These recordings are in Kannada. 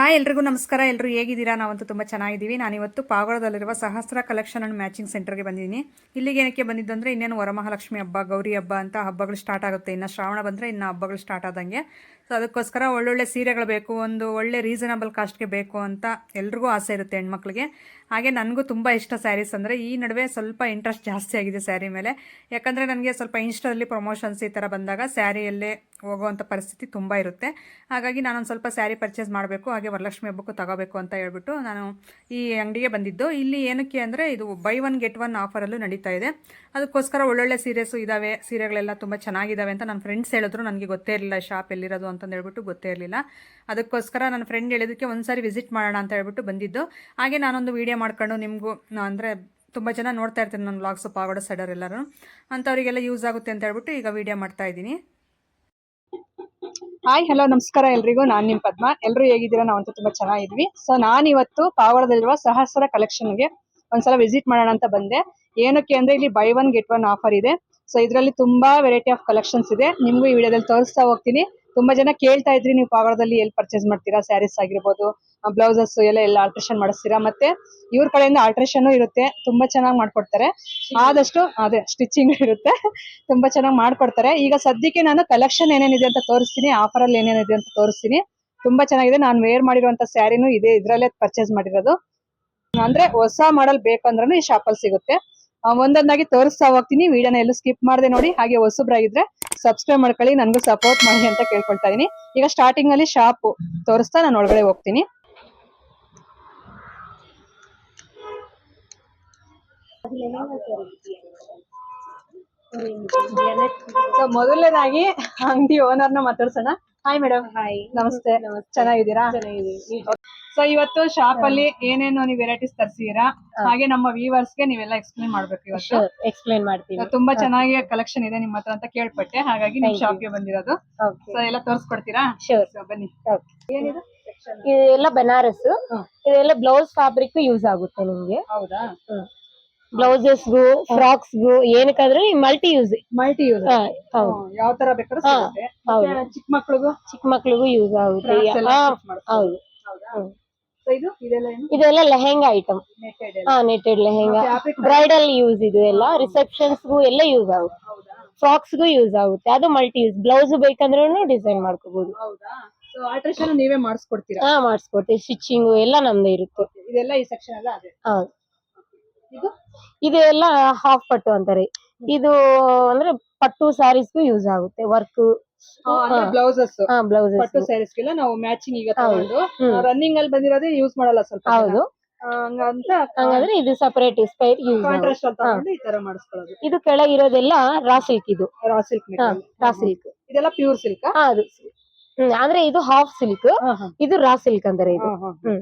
ಹಾಯ್ ಎಲ್ರಿಗೂ ನಮಸ್ಕಾರ. ಎಲ್ಲರೂ ಹೇಗಿದ್ದೀರಾ? ನಾವಂತೂ ತುಂಬ ಚೆನ್ನಾಗಿದ್ದೀವಿ. ನಾನಿವತ್ತು ಪಾವಗಡದಲ್ಲಿರುವ ಸಹಸ್ರ ಕಲೆಕ್ಷನ್ ಆ್ಯಂಡ್ ಮ್ಯಾಚಿಂಗ್ ಸೆಂಟರ್ಗೆ ಬಂದಿದ್ದೀನಿ. ಇಲ್ಲಿಗೆ ಏನಕ್ಕೆ ಬಂದಿದ್ದು ಅಂದರೆ ಇನ್ನೇನು ವರಮಹಾಲಕ್ಷ್ಮಿ ಹಬ್ಬ, ಗೌರಿ ಹಬ್ಬ ಅಂತ ಹಬ್ಬಗಳು ಸ್ಟಾರ್ಟ್ ಆಗುತ್ತೆ. ಇನ್ನು ಶ್ರಾವಣ ಬಂದರೆ ಇನ್ನು ಹಬ್ಬಗಳು ಸ್ಟಾರ್ಟ್ ಆದಂಗೆ. ಸೊ ಅದಕ್ಕೋಸ್ಕರ ಒಳ್ಳೊಳ್ಳೆ ಸೀರೆಗಳು ಬೇಕು, ಒಂದು ಒಳ್ಳೆ ರೀಸನಬಲ್ ಕಾಸ್ಟ್ಗೆ ಬೇಕು ಅಂತ ಎಲ್ರಿಗೂ ಆಸೆ ಇರುತ್ತೆ ಹೆಣ್ಮಕ್ಳಿಗೆ. ಹಾಗೆ ನನಗೂ ತುಂಬ ಇಷ್ಟ ಸ್ಯಾರೀಸ್ ಅಂದರೆ ಈ ನಡುವೆ ಸ್ವಲ್ಪ ಇಂಟ್ರೆಸ್ಟ್ ಜಾಸ್ತಿ ಆಗಿದೆ ಸ್ಯಾರಿ ಮೇಲೆ. ಯಾಕಂದರೆ ನನಗೆ ಸ್ವಲ್ಪ ಇನ್ಸ್ಟಾದಲ್ಲಿ ಪ್ರಮೋಷನ್ಸ್ ಈ ಥರ ಬಂದಾಗ ಸ್ಯಾರಿಯಲ್ಲೇ ಹೋಗುವಂಥ ಪರಿಸ್ಥಿತಿ ತುಂಬ ಇರುತ್ತೆ. ಹಾಗಾಗಿ ನಾನೊಂದು ಸ್ವಲ್ಪ ಸ್ಯಾರಿ ಪರ್ಚೇಸ್ ಮಾಡಬೇಕು, ಹಾಗೆ ವರಲಕ್ಷ್ಮಿ ಹಬ್ಬಕ್ಕೂ ತಗೋಬೇಕು ಅಂತ ಹೇಳ್ಬಿಟ್ಟು ನಾನು ಈ ಅಂಗಡಿಗೆ ಬಂದಿದ್ದು. ಇಲ್ಲಿ ಏನಕ್ಕೆ ಅಂದರೆ ಇದು ಬೈ ಒನ್ ಗೆಟ್ ಒನ್ ಆಫರಲ್ಲೂ ನಡೀತಾ ಇದೆ. ಅದಕ್ಕೋಸ್ಕರ ಒಳ್ಳೊಳ್ಳೆ ಸೀರೆಸು ಇದ್ದಾವೆ ಸೀರೆಗಳೆಲ್ಲ ತುಂಬ ಚೆನ್ನಾಗಿದ್ದಾವೆ ಅಂತ ನನ್ನ ಫ್ರೆಂಡ್ಸ್ ಹೇಳಿದ್ರು. ನನಗೆ ಗೊತ್ತೇ ಇರಲಿಲ್ಲ ಶಾಪ್ ಎಲ್ಲಿರೋದು ಅಂತಂದು ಹೇಳ್ಬಿಟ್ಟು ಗೊತ್ತೇ ಇರಲಿಲ್ಲ. ಅದಕ್ಕೋಸ್ಕರ ನನ್ನ ಫ್ರೆಂಡ್ ಹೇಳಿದಕ್ಕೆ ಒಂದು ಸಾರಿ ವಿಸಿಟ್ ಮಾಡೋಣ ಅಂತ ಹೇಳ್ಬಿಟ್ಟು ಬಂದಿದ್ದು. ಹಾಗೆ ನಾನೊಂದು ವೀಡಿಯೋ ಮಾಡ್ಕೊಂಡು ನಿಮಗೂ ಅಂದರೆ ತುಂಬ ಜನ ನೋಡ್ತಾ ಇರ್ತೀನಿ ನನ್ನ ವ್ಲಾಗ್ಸು ಪಾಗೋಡ ಸೈಡರ್ ಎಲ್ಲರೂ. ಅಂಥವರಿಗೆಲ್ಲ ಯೂಸ್ ಆಗುತ್ತೆ ಅಂತ ಹೇಳ್ಬಿಟ್ಟು ಈಗ ವೀಡಿಯೋ ಮಾಡ್ತಾ ಇದ್ದೀನಿ. ಹಾಯ್ ಹಲೋ ನಮಸ್ಕಾರ ಎಲ್ರಿಗೂ. ನಾನ್ ನಿಮ್ ಪದ್ಮ. ಎಲ್ರು ಹೇಗಿದ್ದೀರಾ? ನಾವಂತೂ ತುಂಬಾ ಚೆನ್ನಾಗಿದ್ವಿ. ಸೊ ನಾನ್ ಇವತ್ತು ಪಾವಗಡದಲ್ಲಿರುವ ಸಹಸ್ರ ಕಲೆಕ್ಷನ್ಗೆ ಒಂದ್ಸಲ ವಿಸಿಟ್ ಮಾಡೋಣ ಅಂತ ಬಂದೆ. ಏನಕ್ಕೆ ಅಂದ್ರೆ ಇಲ್ಲಿ buy one get one offer ಇದೆ. ಸೊ ಇದರಲ್ಲಿ ತುಂಬಾ ವೆರೈಟಿ ಆಫ್ ಕಲೆಕ್ಷನ್ಸ್ ಇದೆ. ನಿಮಗೂ ಈ ವಿಡಿಯೋದಲ್ಲಿ ತೋರಿಸ್ತಾ ಹೋಗ್ತೀನಿ. ತುಂಬಾ ಜನ ಕೇಳ್ತಾ ಇದ್ರಿ ನೀವು ಪಾವಗಡದಲ್ಲಿ ಎಲ್ಲಿ ಪರ್ಚೇಸ್ ಮಾಡ್ತೀರಾ ಸ್ಯಾರೀಸ್ ಆಗಿರ್ಬೋದು ಬ್ಲೌಸಸ್ ಎಲ್ಲ ಎಲ್ಲ ಆಲ್ಟ್ರೇಷನ್ ಮಾಡಿಸ್ತೀರಾ ಮತ್ತೆ ಇವ್ರ ಕಡೆಯಿಂದ ಆಲ್ಟ್ರೇಷನ್ ಇರುತ್ತೆ ತುಂಬಾ ಚೆನ್ನಾಗಿ ಮಾಡ್ಕೊಡ್ತಾರೆ. ಆದಷ್ಟು ಅದೇ ಸ್ಟಿಚಿಂಗ್ ಇರುತ್ತೆ ತುಂಬಾ ಚೆನ್ನಾಗಿ ಮಾಡ್ಕೊಡ್ತಾರೆ. ಈಗ ಸದ್ಯಕ್ಕೆ ನಾನು ಕಲೆಕ್ಷನ್ ಏನೇನಿದೆ ಅಂತ ತೋರಿಸ್ತೀನಿ ಆಫರ್ ಅಲ್ಲಿ ಏನೇನಿದೆ ಅಂತ ತೋರಿಸ್ತೀನಿ. ತುಂಬಾ ಚೆನ್ನಾಗಿದೆ ನಾನು ವೇರ್ ಮಾಡಿರುವಂತ ಸ್ಯಾರಿನೂ ಇದೆ ಇದ್ರಲ್ಲೇ ಪರ್ಚೇಸ್ ಮಾಡಿರೋದು. ಅಂದ್ರೆ ಹೊಸ ಮಾಡೆಲ್ ಬೇಕಂದ್ರೂ ಈ ಶಾಪಲ್ಲಿ ಸಿಗುತ್ತೆ. ಆ, ಒಂದೊಂದಾಗಿ ತೋರಿಸ್ತಾ ಹೋಗ್ತೀನಿ. ವಿಡಿಯೋನ ಎಲ್ಲೂ ಸ್ಕಿಪ್ ಮಾಡದೆ ನೋಡಿ. ಹಾಗೆ ಹೊಸಬ್ರಾಗಿದ್ರೆ ಸಬ್ಸ್ಕ್ರೈಬ್ ಮಾಡ್ಕೊಳ್ಳಿ. ನನ್ಗೂ ಸಪೋರ್ಟ್ ಮಾಡಿ ಅಂತ ಕೇಳ್ಕೊಳ್ತಾ ಇದೀನಿ. ಈಗ ಸ್ಟಾರ್ಟಿಂಗ್ ಅಲ್ಲಿ ಶಾಪ್ ತೋರಿಸ್ತಾ ನಾನು ಒಳಗಡೆ ಹೋಗ್ತೀನಿ. ಮೊದಲನೇದಾಗಿ ಅಂಗಡಿ ಓನರ್ನ ಮಾತಾಡ್ಸೋಣ. ಹಾಯ್ ಮೇಡಮ್ ಹಾಯ್ ನಮಸ್ತೆ ಚೆನ್ನಾಗಿದ್ದೀರಾ? ಸೊ ಇವತ್ತು ಶಾಪ್ ಅಲ್ಲಿ ಏನೇನು ನೀವು ವೆರೈಟೀಸ್ ತರಿಸಿದೀರಾ? ಹಾಗೆ ನಮ್ಮ ವ್ಯೂವರ್ಸ್ಗೆ ನೀವೆಲ್ಲ ಎಕ್ಸ್ಪ್ಲೇನ್ ಮಾಡ್ಬೇಕು ಇವತ್ತು. ಎಕ್ಸ್ಪ್ಲೈನ್ ಮಾಡ್ತೀವಿ ತುಂಬಾ ಚೆನ್ನಾಗಿ ಕಲೆಕ್ಷನ್ ಇದೆ ನಿಮ್ಮ ಹತ್ರ ಅಂತ ಕೇಳ್ಪಟ್ಟೆ. ಹಾಗಾಗಿ ನಿಮ್ ಶಾಪ್ಗೆ ಬಂದಿರೋದು. ಸೊ ಎಲ್ಲ ತೋರಿಸ್ಕೊಡ್ತೀರಾ? ಬನ್ನಿ. ಏನಿದು? ಇದೆಲ್ಲ ಬನಾರಸ್ ಇದೆಲ್ಲ ಬ್ಲೌಸ್ ಫ್ಯಾಬ್ರಿಕ್ ಯೂಸ್ ಆಗುತ್ತೆ ನಿಮ್ಗೆ. ಹೌದಾ? ಬ್ಲೌಸಸ್ಗೂ ಫ್ರಾಕ್ಸ್ಗೂ ಏನಕ್ಕಾದ್ರೂ ಮಲ್ಟಿ ಯೂಸ್ ಮಲ್ಟಿ ಯೂಸ್ ಯಾವ ತರ ಬೇಕಾದ್ರೂ ಚಿಕ್ಕ ಮಕ್ಳಿಗೂ? ಚಿಕ್ಕ ಮಕ್ಳಿಗೂ ಯೂಸ್ ಆಗುತ್ತೆ. ಹೌದು. ಇದೆಲ್ಲ ಲೆಹೆಂಗಾ ಐಟಮ್ ಹಾ ನೆಟೆಡ್ ಲೆಹೆಂಗಾ. ಬ್ರೈಡಲ್ ಯೂಸ್ ಇದು ಎಲ್ಲ. ರಿಸೆಪ್ಷನ್ಸ್ಗೂ ಎಲ್ಲ ಯೂಸ್ ಆಗುತ್ತೆ. ಫ್ರಾಕ್ಸ್ ಗು ಯೂಸ್ ಆಗುತ್ತೆ. ಅದು ಮಲ್ಟಿ ಯೂಸ್ ಬ್ಲೌಸ್ ಬೇಕಂದ್ರೂ ಡಿಸೈನ್ ಮಾಡ್ಕೋಬಹುದು ಆಲ್ಟ್ರೇಷನ್ ನೀವೇ ಮಾಡಿಸ್ಕೊಡ್ತೀರಾ? ಹಾ ಮಾಡಿಸ್ಕೊಡ್ತೀವಿ. ಸ್ಟಿಚಿಂಗು ಎಲ್ಲ ನಮ್ದು ಇರುತ್ತೆ. ಇದೆಲ್ಲ ಈ ಸೆಕ್ಷನ್ ಎಲ್ಲ ಅದೇ. ಹೌದು. ಇದು? ಇದು ಎಲ್ಲ ಹಾಫ್ ಪಟ್ಟು ಅಂತಾರೆ ಇದು ಅಂದ್ರೆ ಪಟ್ಟು ಸ್ಯಾರೀಸ್ಗೂ ಯೂಸ್ ಆಗುತ್ತೆ ವರ್ಕ್ ಬ್ಲೌಸಸ್ ಹಾ ಬ್ಲೌಸ್ ಪಟ್ಟು ಸ್ಯಾರೀಸ್ ನಾವು ಮ್ಯಾಚಿಂಗ್ ಈಗ. ತಗೊಂಡು ರನ್ನಿಂಗ್ ಅಲ್ಲಿ ಬಂದಿರೋದೇ ಯೂಸ್ ಮಾಡಲ್ಲ ಸ್ವಲ್ಪ. ಹೌದು. ಹಂಗಂತ ಹಂಗಂದ್ರೆ ಇದು ಸಪರೇಟ್ ಸ್ಪೈರ್ ಕಾಂಟ್ರಾಸ್ಟ್ ಅಂತ ತಗೊಂಡು ಈ ತರ ಮಾಡಿಸ್ಕೊಳ್ಳೋದು. ಇದು ಕೆಳಗಿರೋದೆಲ್ಲ ರಾ ಸಿಲ್ಕ್ ಇದು. ರಾ ಸಿಲ್ಕ್ ರಾ ಸಿಲ್ಕ್ ಇದೆಲ್ಲ ಪ್ಯೂರ್ ಸಿಲ್ಕ್ ಅದು ಅಂದ್ರೆ ಇದು ಹಾಫ್ ಸಿಲ್ಕ್ ಇದು ರಾ ಸಿಲ್ಕ್ ಅಂತಾರೆ ಇದು. ಹ್ಮ್.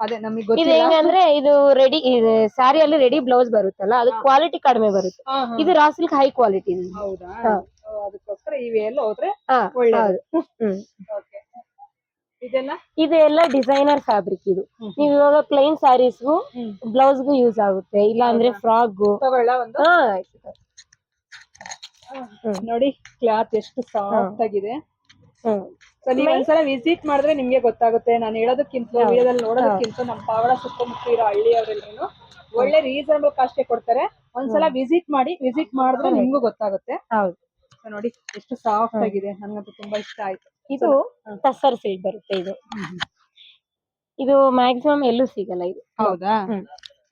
ಅದೇ ನಮಗೆ ಇದು ಗೊತ್ತಿಲ್ಲ ಹೆಂಗಂದ್ರೆ ಇದು ರೆಡಿ ಸ್ಯಾರಿ ಅಲ್ಲಿ ರೆಡಿ ಬ್ಲೌಸ್ ಬರುತ್ತಲ್ಲ ಅದು ಕ್ವಾಲಿಟಿ ಕಡಿಮೆ ಬರುತ್ತೆ. ಹಾ, ಹಾ. ಇದು ರಾ ಸಿಲ್ಕ್ ಹೈ ಕ್ವಾಲಿಟಿ ಹೌದಾ? ಹಾ. ಓ, ಅದಕ್ಕೋಸ್ಕರ ಇವೆಲ್ಲ ಹೋದ್ರೆ ಹಾ ಒಳ್ಳೇದು. ಹೌದು. ಹ್ಮ್. ಓಕೆ. ಇದೆಲ್ಲ? ಇದು ಎಲ್ಲ ಡಿಸೈನರ್ ಫ್ಯಾಬ್ರಿಕ್ ಇದು. ಹ್ಮ್. ನೀವು ಇವಾಗ ಪ್ಲೈನ್ ಸ್ಯಾರೀಸ್ ಬ್ಲೌಸ್ ಬ್ಲೌಸ್ಗೂ ಯೂಸ್ ಆಗುತ್ತೆ. ಇಲ್ಲ ಅಂದ್ರೆ ಫ್ರಾಕ್ಗೂ ತಗೊಳ್ಳ ಒಂದು? ಹಾ ನೋಡಿ ಕ್ಲಾತ್ ಎಷ್ಟು ಸಾಫ್ಟ್ ಆಗಿದೆ. ಹ್ಮ್. ಸೊ ನೀವ್ ಒಂದ್ಸಲ ವಿಸಿಟ್ ಮಾಡಿದ್ರೆ ನಿಮ್ಗೆ ಗೊತ್ತಾಗುತ್ತೆ. ನಾನು ಹೇಳೋದಕ್ಕಿಂತ ವಿಡಿಯೋದಲ್ಲಿ ನೋಡೋದಕ್ಕಿಂತ ನಮ್ಮ ಪಾವಡ ಸುತ್ತಮುತ್ತ ಇರೋ ಹಳ್ಳಿಯವರೆಲ್ಲರೂ ಒಳ್ಳೆ ರೀಸನಬಲ್ ಕಾಸ್ಟೇ ಕೊಡ್ತಾರೆ. ಒಂದ್ಸಲ ವಿಸಿಟ್ ಮಾಡಿ ವಿಸಿಟ್ ಮಾಡಿದ್ರೆ ನಿಮ್ಗೂ ಗೊತ್ತಾಗುತ್ತೆ. ಹೌದು. ನೋಡಿ ಎಷ್ಟು ಸಾಫ್ಟ್ ಆಗಿದೆ. ನನ್ಗಂತೂ ತುಂಬಾ ಇಷ್ಟ ಆಯ್ತು. ಇದು ಟಸರ್ ಸಿಲ್ಕ್ ಬರುತ್ತೆ ಇದು. ಇದು ಮ್ಯಾಕ್ಸಿಮಮ್ ಎಲ್ಲೂ ಸಿಗಲ್ಲ ಇದು. ಹೌದಾ.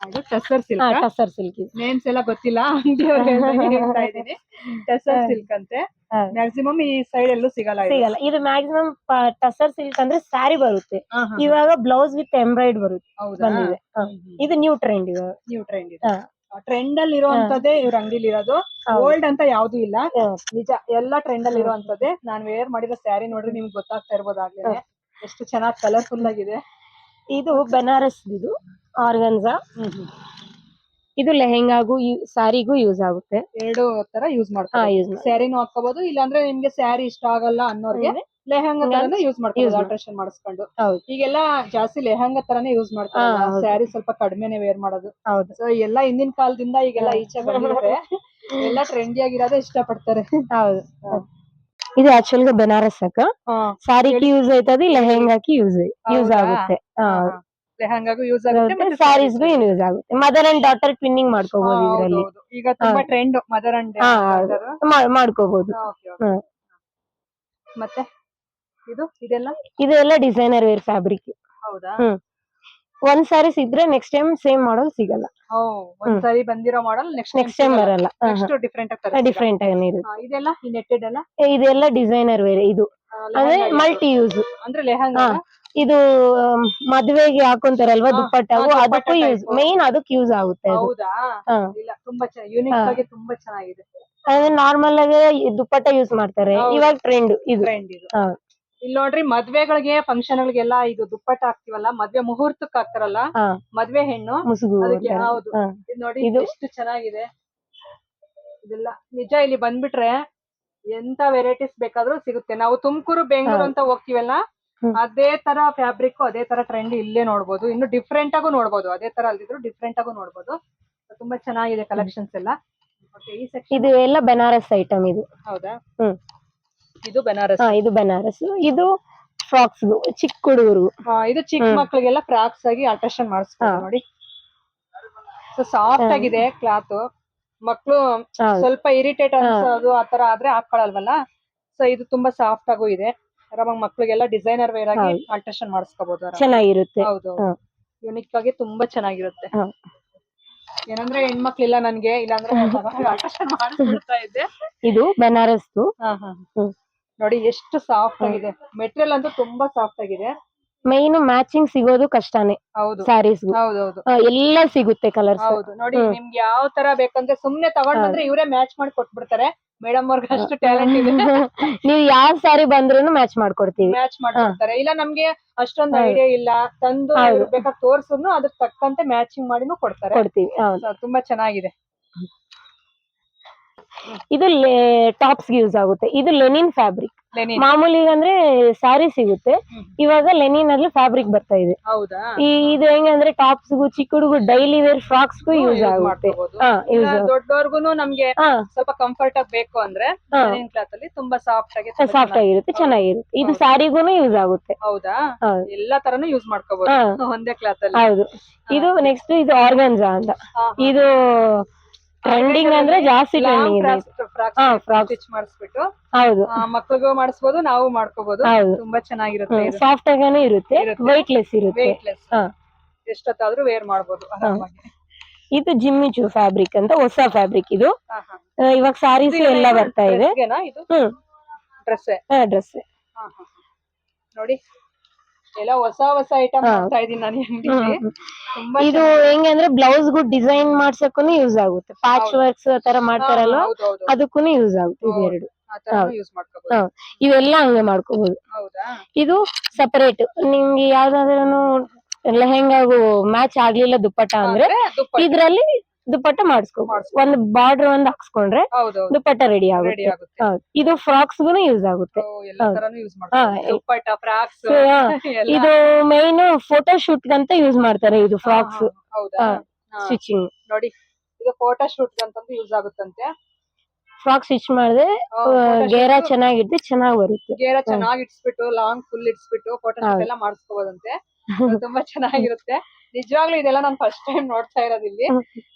ಅದು ಟಸರ್ ಸಿಲ್ಕ್? ಟಸರ್ ಸಿಲ್ಕ್ ಇದು. ನೇಮ್ಸ್ ಎಲ್ಲ ಗೊತ್ತಿಲ್ಲ ಹೇಳ್ತಾ ಇದ್ದೀನಿ. ಟಸರ್ ಸಿಲ್ಕ್ ಅಂತೆ. ಮ್ಯಾಕ್ಸಿಮಮ್ ಈ ಸೈಡ್ ಎಲ್ಲೂ ಸಿಗಲ್ಲ. ಸಿಗಲ್ಲ. ಇದು ಮ್ಯಾಕ್ಸಿಮಮ್ ಟಸರ್ ಸಿಲ್ಕ್ ಅಂದ್ರೆ ಸ್ಯಾರಿ ಬರುತ್ತೆ. ಇವಾಗ ಬ್ಲೌಸ್ ವಿತ್ ಎಂಬ್ರಾಯ್ಡ್ ಬರುತ್ತೆ. ಬಂದಿದೆ. ಇದು ನ್ಯೂ ಟ್ರೆಂಡ್ ಇವಾಗ. ನ್ಯೂ ಟ್ರೆಂಡ್ ಇದೆ. ಟ್ರೆಂಡ್ ಅಲ್ಲಿ ಇರುವಂತದ್ದೇ ಇವ್ರ ಅಂಗಡಿಲಿ ಇರೋದು. ಓಲ್ಡ್ ಅಂತ ಯಾವ್ದು ಇಲ್ಲ. ನಿಜ ಎಲ್ಲ ಟ್ರೆಂಡ್ ಅಲ್ಲಿ ಇರುವಂತದ್ದೇ ನಾನ್ ವೇರ್ ಮಾಡಿರೋ ಸ್ಯಾರಿ ನೋಡ್ರಿ ನಿಮ್ಗೆ ಗೊತ್ತಾಗ್ತಾ ಇರ್ಬೋದಾಗ್ಲೇ ಎಷ್ಟು ಚೆನ್ನಾಗಿ ಕಲರ್ಫುಲ್ ಆಗಿದೆ. ಇದು ಬನಾರಸ್ ಇದು ಆರ್ಗನ್ಸಾ ಇದು ಲೆಹೆಂಗಾಗೂ ಸ್ಯಾರಿಗೂ ಯೂಸ್ ಆಗುತ್ತೆ. ಎರಡು ತರ ಯೂಸ್ ಮಾಡ್ತಾರೆ. ಸ್ಯಾರಿನೂ ಹಾಕೋಬಹುದು ಇಲ್ಲಾಂದ್ರೆ ನಿಮ್ಗೆ ಸ್ಯಾರಿ ಇಷ್ಟ ಆಗಲ್ಲ ಅನ್ನೋರ್ಗೆ ಲೆಹಂಗಾ ಯೂಸ್ ಮಾಡ್ತಾರೆ ಆಲ್ಟ್ರೇಷನ್ ಮಾಡಿಸ್ಕೊಂಡು. ಈಗೆಲ್ಲ ಜಾಸ್ತಿ ಲೆಹಂಗಾ ತರನೇ ಯೂಸ್ ಮಾಡ್ತಾರೆ. ಸ್ಯಾರಿ ಸ್ವಲ್ಪ ಕಡಿಮೆನೆ ವೇರ್ ಮಾಡೋದು. ಹೌದು. ಸೊ ಎಲ್ಲ ಹಿಂದಿನ ಕಾಲದಿಂದ ಈಗೆಲ್ಲ ಈಚೆ ಬಂದಿದ್ರೆ ಎಲ್ಲ ಟ್ರೆಂಡಿ ಆಗಿರೋದೇ ಇಷ್ಟ ಪಡ್ತಾರೆ ಹೌದು ಇದು ಆಕ್ಚುಲ್ గా ಬೆನಾರಸ್ ಅಕ್ಕ. సారీకి ಯೂಸ್ ಆಯ್ತದೆ ಲೆಹೆಂಗಾకి ಯೂಸ್ ಯೂಸ್ ಹೌದಾ? ಆಗುತ್ತೆ. ಲೆಹಂಗಾಗೂ ಯೂಸ್ ಆಗುತ್ತೆ ಸ್ಯಾರೀಸ್ಗೂ ಯೂಸ್ ಆಗುತ್ತೆ. ಮದರ್ ಅಂಡ್ ಡಾಟರ್ ಟ್ವಿನ್ನಿಂಗ್ ಮಾಡ್ಕೋಬಹುದು ಇದರಲ್ಲಿ. ಈಗ ತುಂಬಾ ಟ್ರೆಂಡ್ ಮದರ್ ಅಂಡ್. ಮಾಡ್ಕೋಬಹುದು ಮತ್ತೆ? ಇದು ಇದೆಲ್ಲ? ಇದು ಎಲ್ಲ ಡಿಸೈನರ್ ವೇರ್ ಫ್ಯಾಬ್ರಿಕ್ ಹೌದಾ. ಒಂದ್ ಸಾರಿ ಇದ್ರೆ ನೆಕ್ಸ್ಟ್ ಟೈಮ್ ಸೇಮ್ ಮಾಡಲ್ ಸಿಗಲ್ಲ. ಒಂದ್ ಸಾರಿ ಬಂದಿರೋ ಮಾಡಲ್ ನೆಕ್ಸ್ಟ್ ನೆಕ್ಸ್ಟ್ ಟೈಮ್ ಬರಲ್ಲ. ನೆಕ್ಸ್ಟ್ ಡಿಫ್ರೆಂಟ್ ಡಿಫ್ರೆಂಟ್ ಇದೆಲ್ಲ ನೆಟ್ಟೆಡ್ ಇದೆಲ್ಲ ಡಿಸೈನರ್ ವೇರ್ ಇದು. ಅಂದ್ರೆ ಮಲ್ಟಿ ಯೂಸ್ ಅಂದ್ರೆ ಲೆಹಂಗಾ ಇದು ಮದ್ವೆಗೆ ಹಾಕೊಂತಾರಲ್ವಾ ದುಪ್ಪಟ್ಟವು ಅದಕ್ಕೂ ಯೂಸ್. ಮೇನ್ ಅದಕ್ಕೆ ಯೂಸ್ ಆಗುತ್ತೆ ಅದು. ಹೌದಾ. ಇಲ್ಲ ತುಂಬಾ ಯೂನಿಕ್ ಆಗಿ ತುಂಬಾ ಚೆನ್ನಾಗಿದೆ. ಅಂದ್ರೆ ನಾರ್ಮಲ್ ಆಗಿ ದುಪ್ಪಟ್ಟ ಯೂಸ್ ಮಾಡ್ತಾರೆ. ಇವಾಗ ಟ್ರೆಂಡ್ ಇದು. ಟ್ರೆಂಡ್ ಇದು. ಹಾ. ಇಲ್ಲಿ ನೋಡ್ರಿ ಮದ್ವೆಗಳಿಗೆ ಫಂಕ್ಷನ್ ಗಳಿಗೆಲ್ಲ ಇದು ದುಪ್ಪಟ್ಟ ಹಾಕ್ತಿವಲ್ಲ ಮದ್ವೆ ಮುಹೂರ್ತಕ್ಕೆ ಹಾಕ್ತಾರಲ್ಲ ಹಾ. ಮದ್ವೆ ಹೆಣ್ಣು ಮುಸುಗು ಅದಕ್ಕೆ ಅಂತಾರೆ. ಹೌದು ಹಾ. ಇದು ನೋಡಿ ಇದು- ಎಷ್ಟು ಚೆನ್ನಾಗಿದೆ ಇದೆಲ್ಲ ನಿಜ ಇಲ್ಲಿ ಬಂದ್ಬಿಟ್ರೆ ಎಂತ ವೆರೈಟೀಸ್ ಬೇಕಾದ್ರೂ ಸಿಗುತ್ತೆ ನಾವು ತುಮಕೂರು ಬೆಂಗಳೂರು. ಅಂತ ಹೋಗ್ತಿವಲ್ಲ ಹ್ಮ್. ಅದೇ ತರ ಫ್ಯಾಬ್ರಿಕ್ ಅದೇ ತರ ಟ್ರೆಂಡ್ ಇಲ್ಲೇ ನೋಡ್ಬೋದು ಇನ್ನು ಡಿಫ್ರೆಂಟ್ ಆಗು ನೋಡ್ಬೋದು ಅದೇ ತರ ಅಲ್ದಿದ್ರು ಡಿಫ್ರೆಂಟ್ ಆಗು ನೋಡ್ಬೋದು ತುಂಬಾ ಚೆನ್ನಾಗಿದೆ ಕಲೆಕ್ಷನ್ಸ್ ಎಲ್ಲ Okay, ಈ ಇದು ಎಲ್ಲ ಬೆನಾರಸ್ ಐಟಮ್ ಇದು ಹೌದಾ ಹ್ಮ್. ಇದು ಬನಾರಸ್ ಹಾ ಇದು ಬನಾರಸ್ ಇದು ಫ್ರಾಕ್ಸ್ ಚಿಕ್ಕ ಹುಡುಗರು. ಹಾ ಇದು ಚಿಕ್ಕ ಮಕ್ಕಳಿಗೆಲ್ಲ ಫ್ರಾಕ್ಸ್ ಆಗಿ ಅಲ್ಟ್ರೇಷನ್ ಮಾಡಿಸ್ಬೋದು ನೋಡಿ. ಸೊ ಸಾಫ್ಟ್ ಆಗಿದೆ ಕ್ಲಾತ್ ಮಕ್ಕಳು ಸ್ವಲ್ಪ ಇರಿಟೇಟ್ ಅನ್ಸೋದು ಆತರ ಆದ್ರೆ ಹಾಕೊಳಲ್ವಲ್ಲ ಸೊ ಇದು ತುಂಬಾ ಸಾಫ್ಟ್ ಆಗು ಇದೆ. ಆರಾಮಾಗಿ ಮಕ್ಕಳಿಗೆಲ್ಲ ಡಿಸೈನರ್ ವೇರ್ ಆಗಿ ಅಲ್ಟ್ರೇಷನ್ ಮಾಡಿಸ್ಕೋಬಹುದು ಚೆನ್ನಾಗಿರುತ್ತೆ. ಹೌದು. ಯುನಿಕ್ ಆಗಿ ತುಂಬಾ ಚೆನ್ನಾಗಿರುತ್ತೆ. ಏನಂದ್ರೆ ಹೆಣ್ಮಕ್ಳಿಲ್ಲ ನನ್ಗೆ ಇಲ್ಲಾಂದ್ರೆ ಅಲ್ಟ್ರೇಷನ್ ಮಾಡಿಸ್ಬಿಡ್ತಾ ಇದ್ದೆ. ಇದು ಬೆನಾರಸ್ ಹಾ ಹಾ. ಹ್ಮ್. ನೋಡಿ ಎಷ್ಟು ಸಾಫ್ಟ್ ಆಗಿದೆ. ಮೆಟೀರಿಯಲ್ ಅಂತೂ ತುಂಬಾ ಸಾಫ್ಟ್ ಆಗಿದೆ. ಮೈನ್ ಮ್ಯಾಚಿಂಗ್ ಸಿಗೋದು ಕಷ್ಟನೇ. ಹೌದು. ಸ್ಯಾರೀಸ್ಗೂ ಹೌದೌದು. ಎಲ್ಲ ಸಿಗುತ್ತೆ ಕಲರ್ಸ್ ಹೌದು. ನೋಡಿ. ನಿಮ್ಗೆ ಯಾವ ತರ ಬೇಕಂದ್ರೆ ಸುಮ್ನೆ ತಗೊಂಡ್ ಬಂದ್ರೆ ಇವರೇ ಮ್ಯಾಚ್ ಮಾಡಿ ಕೊಟ್ಬಿಡ್ತಾರೆ. ಮೇಡಮ್ ಅವ್ರಿಗೆ ಅಷ್ಟು ಟ್ಯಾಲೆಂಟ್ ಇದೆ. ನೀವು ಯಾವ ಸಾರಿ ಬಂದ್ರೂ ಮ್ಯಾಚ್ ಮಾಡ್ಕೊಡ್ತೀವಿ. ಮ್ಯಾಚ್ ಮಾಡ್ಕೊಡ್ತಾರೆ. ಇಲ್ಲ ನಮ್ಗೆ ಅಷ್ಟೊಂದು ಹೌದು. ಐಡಿಯಾ ಇಲ್ಲ. ತಂದು ಹೌದು. ಬೇಕಾದ್ರೆ ಅದಕ್ಕೆ ಅದ್ರ ತಕ್ಕಂತೆ ಮ್ಯಾಚಿಂಗ್ ಮಾಡಿನೂ ಕೊಡ್ತಾರೆ. ಕೊಡ್ತೀವಿ. ತುಂಬಾ ಚೆನ್ನಾಗಿದೆ. ಇದು ಟಾಪ್ಸ್ ಯೂಸ್ ಆಗುತ್ತೆ. ಇದು ಲೆನಿನ್ ಫ್ಯಾಬ್ರಿಕ್. ಮಾಮೂಲಿ ಅಂದ್ರೆ ಸ್ಯಾರಿ ಸಿಗುತ್ತೆ. ಇವಾಗ ಲೆನಿನ್ ಅಲ್ಲಿ ಫ್ಯಾಬ್ರಿಕ್ ಬರ್ತಾ ಇದೆ. ಹೌದಾ? ಈ ಇದು ಹೆಂಗಂದ್ರೆ ಟಾಪ್ಸ್ಗೂ ಚಿಕ್ಕ ಹುಡುಗು ಡೈಲಿ ವೇರ್ ಫ್ರಾಕ್ಸ್ಗೂ ಯೂಸ್ ಆಗುತ್ತೆ. ದೊಡ್ಡವ್ರಿಗೂ ನಮ್ಗೆ ಸ್ವಲ್ಪ ಕಂಫರ್ಟ್ ಆಗಿ ಬೇಕು ಅಂದ್ರೆ ಕ್ಲಾತ್ ಅಲ್ಲಿ ತುಂಬಾ ಸಾಫ್ಟ್ ಆಗಿ ಸಾಫ್ಟ್ ಆಗಿರುತ್ತೆ ಚೆನ್ನಾಗಿರುತ್ತೆ. ಇದು ಸಾರಿಗೂನು ಸ್ಯಾರಿಗೂನು ಯೂಸ್ ಆಗುತ್ತೆ. ಹೌದಾ? ಎಲ್ಲಾ ತರನು ಯೂಸ್ ಮಾಡ್ಕೋಬಹುದು ಒಂದೇ ಕ್ಲಾತ್ ಅಲ್ಲಿ. ಹೌದು. ಇದು ನೆಕ್ಸ್ಟ್ ಇದು ಆರ್ಗನ್ಜಾ ಅಂತ. ಇದು ಟ್ರೆಂಡಿಂಗ್ ಅಂದ್ರೆ ಜಾಸ್ತಿ ಟ್ರೆಂಡಿಂಗ್ ಇದೆ. ಸ್ಟಿಚ್ ಮಾಡಿಸ್ಬಿಟ್ಟು ಹೌದು. ಆ, ಮಕ್ಳಿಗೂ ಮಾಡಿಸ್ಬೋದು ನಾವು ಮಾಡ್ಕೋಬಹುದು ಹೌದು. ತುಂಬಾ ಚೆನ್ನಾಗಿರುತ್ತೆ ಸಾಫ್ಟ್ ಆಗಾನು ಇರುತ್ತೆ. ವೈಟ್ ಲೆಸ್ ಇರುತ್ತೆ. ಎಷ್ಟೊತ್ತಾದ್ರೂ ವೇರ್ ಮಾಡ್ಬೋದು ಆರಾಮಾಗಿ. ಇದು ಜಿಮ್ಮಿಚು ಫ್ಯಾಬ್ರಿಕ್ ಅಂತ ಹೊಸ ಫ್ಯಾಬ್ರಿಕ್ ಇದು. ಇವಾಗ ಸಾರೀಸ್ ಎಲ್ಲ ಬರ್ತಾ ಇದೆ. ಡ್ರೆಸ್ ಡ್ರೆಸ್ ನೋಡಿ. ಎಲ್ಲ ಹೊಸ ಹೊಸ ಐಟಮ್ ಮಾಡ್ತಾ ಇದೀನಿ ನಾನು ತುಂಬಾ ಇದು ಹೆಂಗೆ ಅಂದ್ರೆ ಬ್ಲೌಸ್ ಗು ಡಿಸೈನ್ ಮಾಡ್ಸಕ್ಕೂ ಯೂಸ್ ಆಗುತ್ತೆ. ಪ್ಯಾಚ್ ವರ್ಕ್ಸ್ ತರ ಮಾಡ್ತಾರಲ್ಲ ಅದಕ್ಕೂನು ಅದಕ್ಕೂ ಯೂಸ್ ಆಗುತ್ತೆ ಇದು ಇದೆರಡು ಆ ಹಾ. ಇವೆಲ್ಲ ಹಂಗೆ ಮಾಡ್ಕೋಬಹುದು ಹೌದಾ? ಇದು ಸಪರೇಟ್ ನಿಮ್ಗೆ ಯಾವ್ದಾದ್ರು ಲೆಹೆಂಗಾಗು ಮ್ಯಾಚ್ ಆಗ್ಲಿಲ್ಲ ದುಪ್ಪಟ್ಟ ಅಂದ್ರೆ ಅಂದ್ರೆ ದುಪ್ಪಟ್ಟ. ಇದ್ರಲ್ಲಿ ದುಪ್ಪಟ್ಟ ಮಾಡಿಸ್ಕೋಬಹುದು ಮಾಡಿಸ್ಕೊ- ಒಂದು ಬಾರ್ಡರ್ ಒಂದ್ ಹಾಕ್ಸ್ಕೊಂಡ್ರೆ ದುಪ್ಪಟ್ಟ ರೆಡಿ ಆಗುತ್ತೆ. ಇದು ಫ್ರಾಕ್ಸ್ ಗು ಯೂಸ್ ಆಗುತ್ತೆ. ಇದು ಮೈನ್ ಫೋಟೋ ಶೂಟ್ ಅಂತ ಯೂಸ್ ಮಾಡ್ತಾರೆ. ಇದು ಫ್ರಾಕ್ಸ್. ಸ್ಟಿಚಿಂಗ್ ನೋಡಿ ಇದು ಫೋಟೋ ಶೂಟ್ ಅಂತಂದು ಯೂಸ್ ಆಗುತ್ತಂತೆ. ಫ್ರಾಕ್ ಸ್ಟಿಚ್ ಮಾಡಿದ್ರೆ ಗೇರ ಚೆನ್ನಾಗಿದ್ದು ಚೆನ್ನಾಗಿ ಬರುತ್ತೆ. ಗೇರ ಚೆನ್ನಾಗಿ ಇಟ್ಸ್ಬಿಟ್ಟು ಲಾಂಗ್ ಫುಲ್ ಇಟ್ಸ್ಬಿಟ್ಟು ಫೋಟೋ. ಎಲ್ಲ ಮಾಡಿಸ್ಕೋಬೋದಂತೆ. ತುಂಬಾ ಚೆನ್ನಾಗಿರುತ್ತೆ. ನಿಜವಾಗ್ಲೂ ಇದೆಲ್ಲ ನಾನು ಫಸ್ಟ್ ಟೈಮ್ ನೋಡ್ತಾ ಇರೋದು ಇಲ್ಲಿ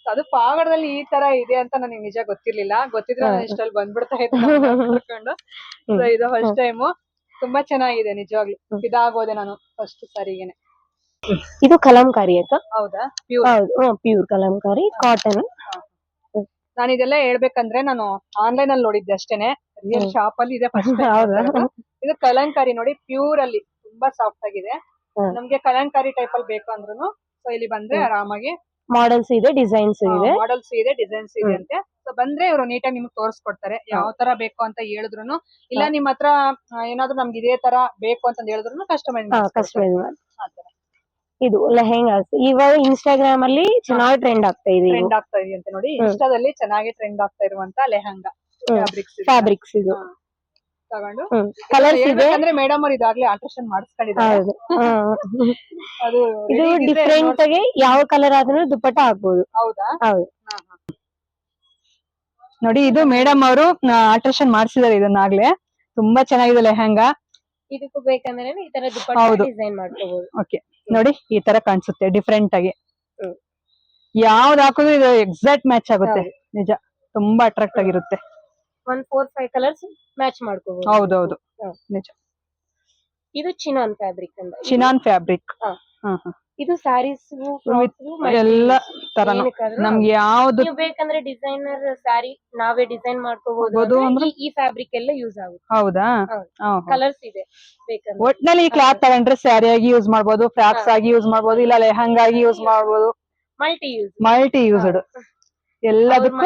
ಅದು ಪಾಗಡದಲ್ಲಿ ಈ ತರ ಇದೆ ಅಂತ ನನಗೆ ನಿಜ ಗೊತ್ತಿರ್ಲಿಲ್ಲ. ಗೊತ್ತಿದ್ರೆ ನಾನು. ಇಷ್ಟಲ್ಲಿ ಬಂದ್ಬಿಡ್ತಾ ಇದ್ದೆ ಸೊ. ಇದು ಫಸ್ಟ್ ಟೈಮ್ ತುಂಬಾ ಚೆನ್ನಾಗಿದೆ ನಿಜವಾಗ್ಲು. ಇದಾಗೋದೆ ನಾನು ಫಸ್ಟ್ ಸರಿಗೇನೆ. ಇದು ಕಲಂಕಾರಿ ಪ್ಯೂರ್ ಹೌದು? ಪ್ಯೂರ್ ಕಲಂಕಾರಿ ಕಾಟನ್ ನಾನು ಇದೆಲ್ಲ ಹೇಳ್ಬೇಕಂದ್ರೆ ನಾನು ಆನ್ಲೈನ್ ಅಲ್ಲಿ ನೋಡಿದ್ದೆ ಅಷ್ಟೇನೆ. ರಿಯಲ್ ಶಾಪ್ ಅಲ್ಲಿ ಇದೆ ಫಸ್ಟ್ ಇದು ಕಲಂಕಾರಿ ನೋಡಿ ಪ್ಯೂರ್ ಅಲ್ಲಿ ತುಂಬಾ ಸಾಫ್ಟ್ ಆಗಿದೆ. ನಮ್ಗೆ ಕಲಂಕಾರಿ ಟೈಪ್ ಅಲ್ಲಿ ಬೇಕು ಅಂದ್ರೂ ಸೊ ಇಲ್ಲಿ ಬಂದ್ರೆ ಆರಾಮಾಗಿ ಮಾಡೆಲ್ಸ್ ಇದೆ ಡಿಸೈನ್ಸ್ ಇದೆ. ಮಾಡೆಲ್ಸ್ ಇದೆ ಡಿಸೈನ್ಸ್ ಇದೆ. ಅಂತೆ. ಸೊ ಬಂದ್ರೆ ಇವರು ನೀಟಾಗಿ ನಿಮ್ಗೆ ತೋರಿಸ್ಕೊಡ್ತಾರೆ. ಯಾವ ತರ ಬೇಕು ಅಂತ ಹೇಳಿದ್ರು ಇಲ್ಲ ನಿಮ್ ಹತ್ರ ಏನಾದ್ರು ನಮ್ಗೆ ಇದೇ ತರ ಬೇಕು ಅಂತ ಹೇಳಿದ್ರು ಕಸ್ಟಮೈಸ್ ಕಸ್ಟಮೈಸ್ ಇದು ಲೆಹೆಂಗಾಸ್ ಇವಾಗ ಇನ್ಸ್ಟಾಗ್ರಾಮ್ ಅಲ್ಲಿ ಚೆನ್ನಾಗಿ ಟ್ರೆಂಡ್ ಆಗ್ತಾ ಇದೆ ಟ್ರೆಂಡ್ ಆಗ್ತಾ ಇದೆ ಅಂತ ನೋಡಿ. ಇನ್ಸ್ಟಾದಲ್ಲಿ ಚೆನ್ನಾಗಿ ಟ್ರೆಂಡ್ ಆಗ್ತಾ ಇರುವಂತ ಲೆಹಂಗಾ ಹ್ಮ್. ಫ್ಯಾಬ್ರಿಕ್ಸ್ ಫ್ಯಾಬ್ರಿಕ್ಸ್ ಇದು. ಹಾ. ತಗೊಂಡು. ಹ್ಮ್. ಕಲರ್ಸ್ ಇದೆ. ಅಂದ್ರೆ ಮೇಡಮ್ ಅವ್ರು ಇದಾಗ್ಲೇ ಆಲ್ಟ್ರೇಷನ್ ಮಾಡಿಸ್ಕೊಂಡಿದ್ದಾರೆ. ಹೌದು. ಹ್ಮ್. ಅದು ಇದು ready ಇದ್ರೆ ಡಿಫ್ರೆಂಟ್ ನೋಡ್- ಆಗಿ ಯಾವ ಕಲರ್ ಆದ್ರೂ ದುಪ್ಪಟ್ಟ ಹಾಕ್ಬೋದು ಹೌದಾ? ಹೌದು. ನೋಡಿ ಇದು ಮೇಡಮ್ ಅವರು ಆಲ್ಟ್ರೇಷನ್ ಮಾಡಿಸಿದಾರೆ ಇದನ್ನಾಗ್ಲೇ. ತುಂಬಾ ಚೆನ್ನಾಗಿದೆ ಲೆಹಂಗಾ. ಇದಕ್ಕೂ ಬೇಕಂದ್ರೆ ಈ ತರ ದುಪ್ಪಟ್ಟ ಹೌದು. ಡಿಸೈನ್ ಮಾಡ್ಕೋಬಹುದು ಓಕೆ ನೋಡಿ ಈ ತರ ಕಾಣಿಸುತ್ತೆ ಡಿಫ್ರೆಂಟ್ ಆಗಿ. ಯಾವ್ದು ಹಾಕಿದ್ರು ಇದು ಎಕ್ಸಾಕ್ಟ್ ಮ್ಯಾಚ್ ಆಗುತ್ತೆ. ನಿಜ ತುಂಬಾ ಅಟ್ರಾಕ್ಟ್ ಆಗಿರುತ್ತೆ. ಒಂದ್ ಫೋರ್ ಫೈವ್ ಕಲರ್ಸ್ ಮ್ಯಾಚ್ ಮಾಡ್ಕೋಬಹುದು ಹೌದೌದು. ನಿಜ. ಇದು ಚಿನಾನ್ ಫ್ಯಾಬ್ರಿಕ್ ಚಿನಾನ್ ಫ್ಯಾಬ್ರಿಕ್. ಹಾ. ಹಾ ಇದು ಸ್ಯಾರೀಸ್ ಎಲ್ಲ ತರನು. ನಮ್ಗೆ ಯಾವ್ದು ನೀವು ಬೇಕಂದ್ರೆ ಡಿಸೈನರ್ ಸ್ಯಾರಿ ನಾವೇ ಡಿಸೈನ್ ಮಾಡ್ಕೋಬಹುದು ಅಂದ್ರೆ? ಈ- ಫ್ಯಾಬ್ರಿಕ್ ಎಲ್ಲ ಯೂಸ್ ಆಗುತ್ತೆ. ಹೌದಾ. ಕಲರ್ಸ್ ಇದೆ ಬೇಕಂದ್ರೆ. ಒಟ್ನಲ್ಲಿ ಈ ಕ್ಲಾತ್ ತಗೊಂಡ್ರೆ ಸ್ಯಾರಿ ಆಗಿ ಯೂಸ್ ಮಾಡ್ಬೋದು ಫ್ರಾಕ್ಸ್ ಆಗಿ ಯೂಸ್ ಮಾಡ್ಬೋದು ಇಲ್ಲ ಲೆಹಂಗಾ ಆಗಿ ಯೂಸ್ ಮಾಡ್ಬೋದು. ಮಲ್ಟಿ ಯೂಸ್ ಮಲ್ಟಿ ಯೂಸ್ಡ್ ಎಲ್ಲದಕ್ಕೂ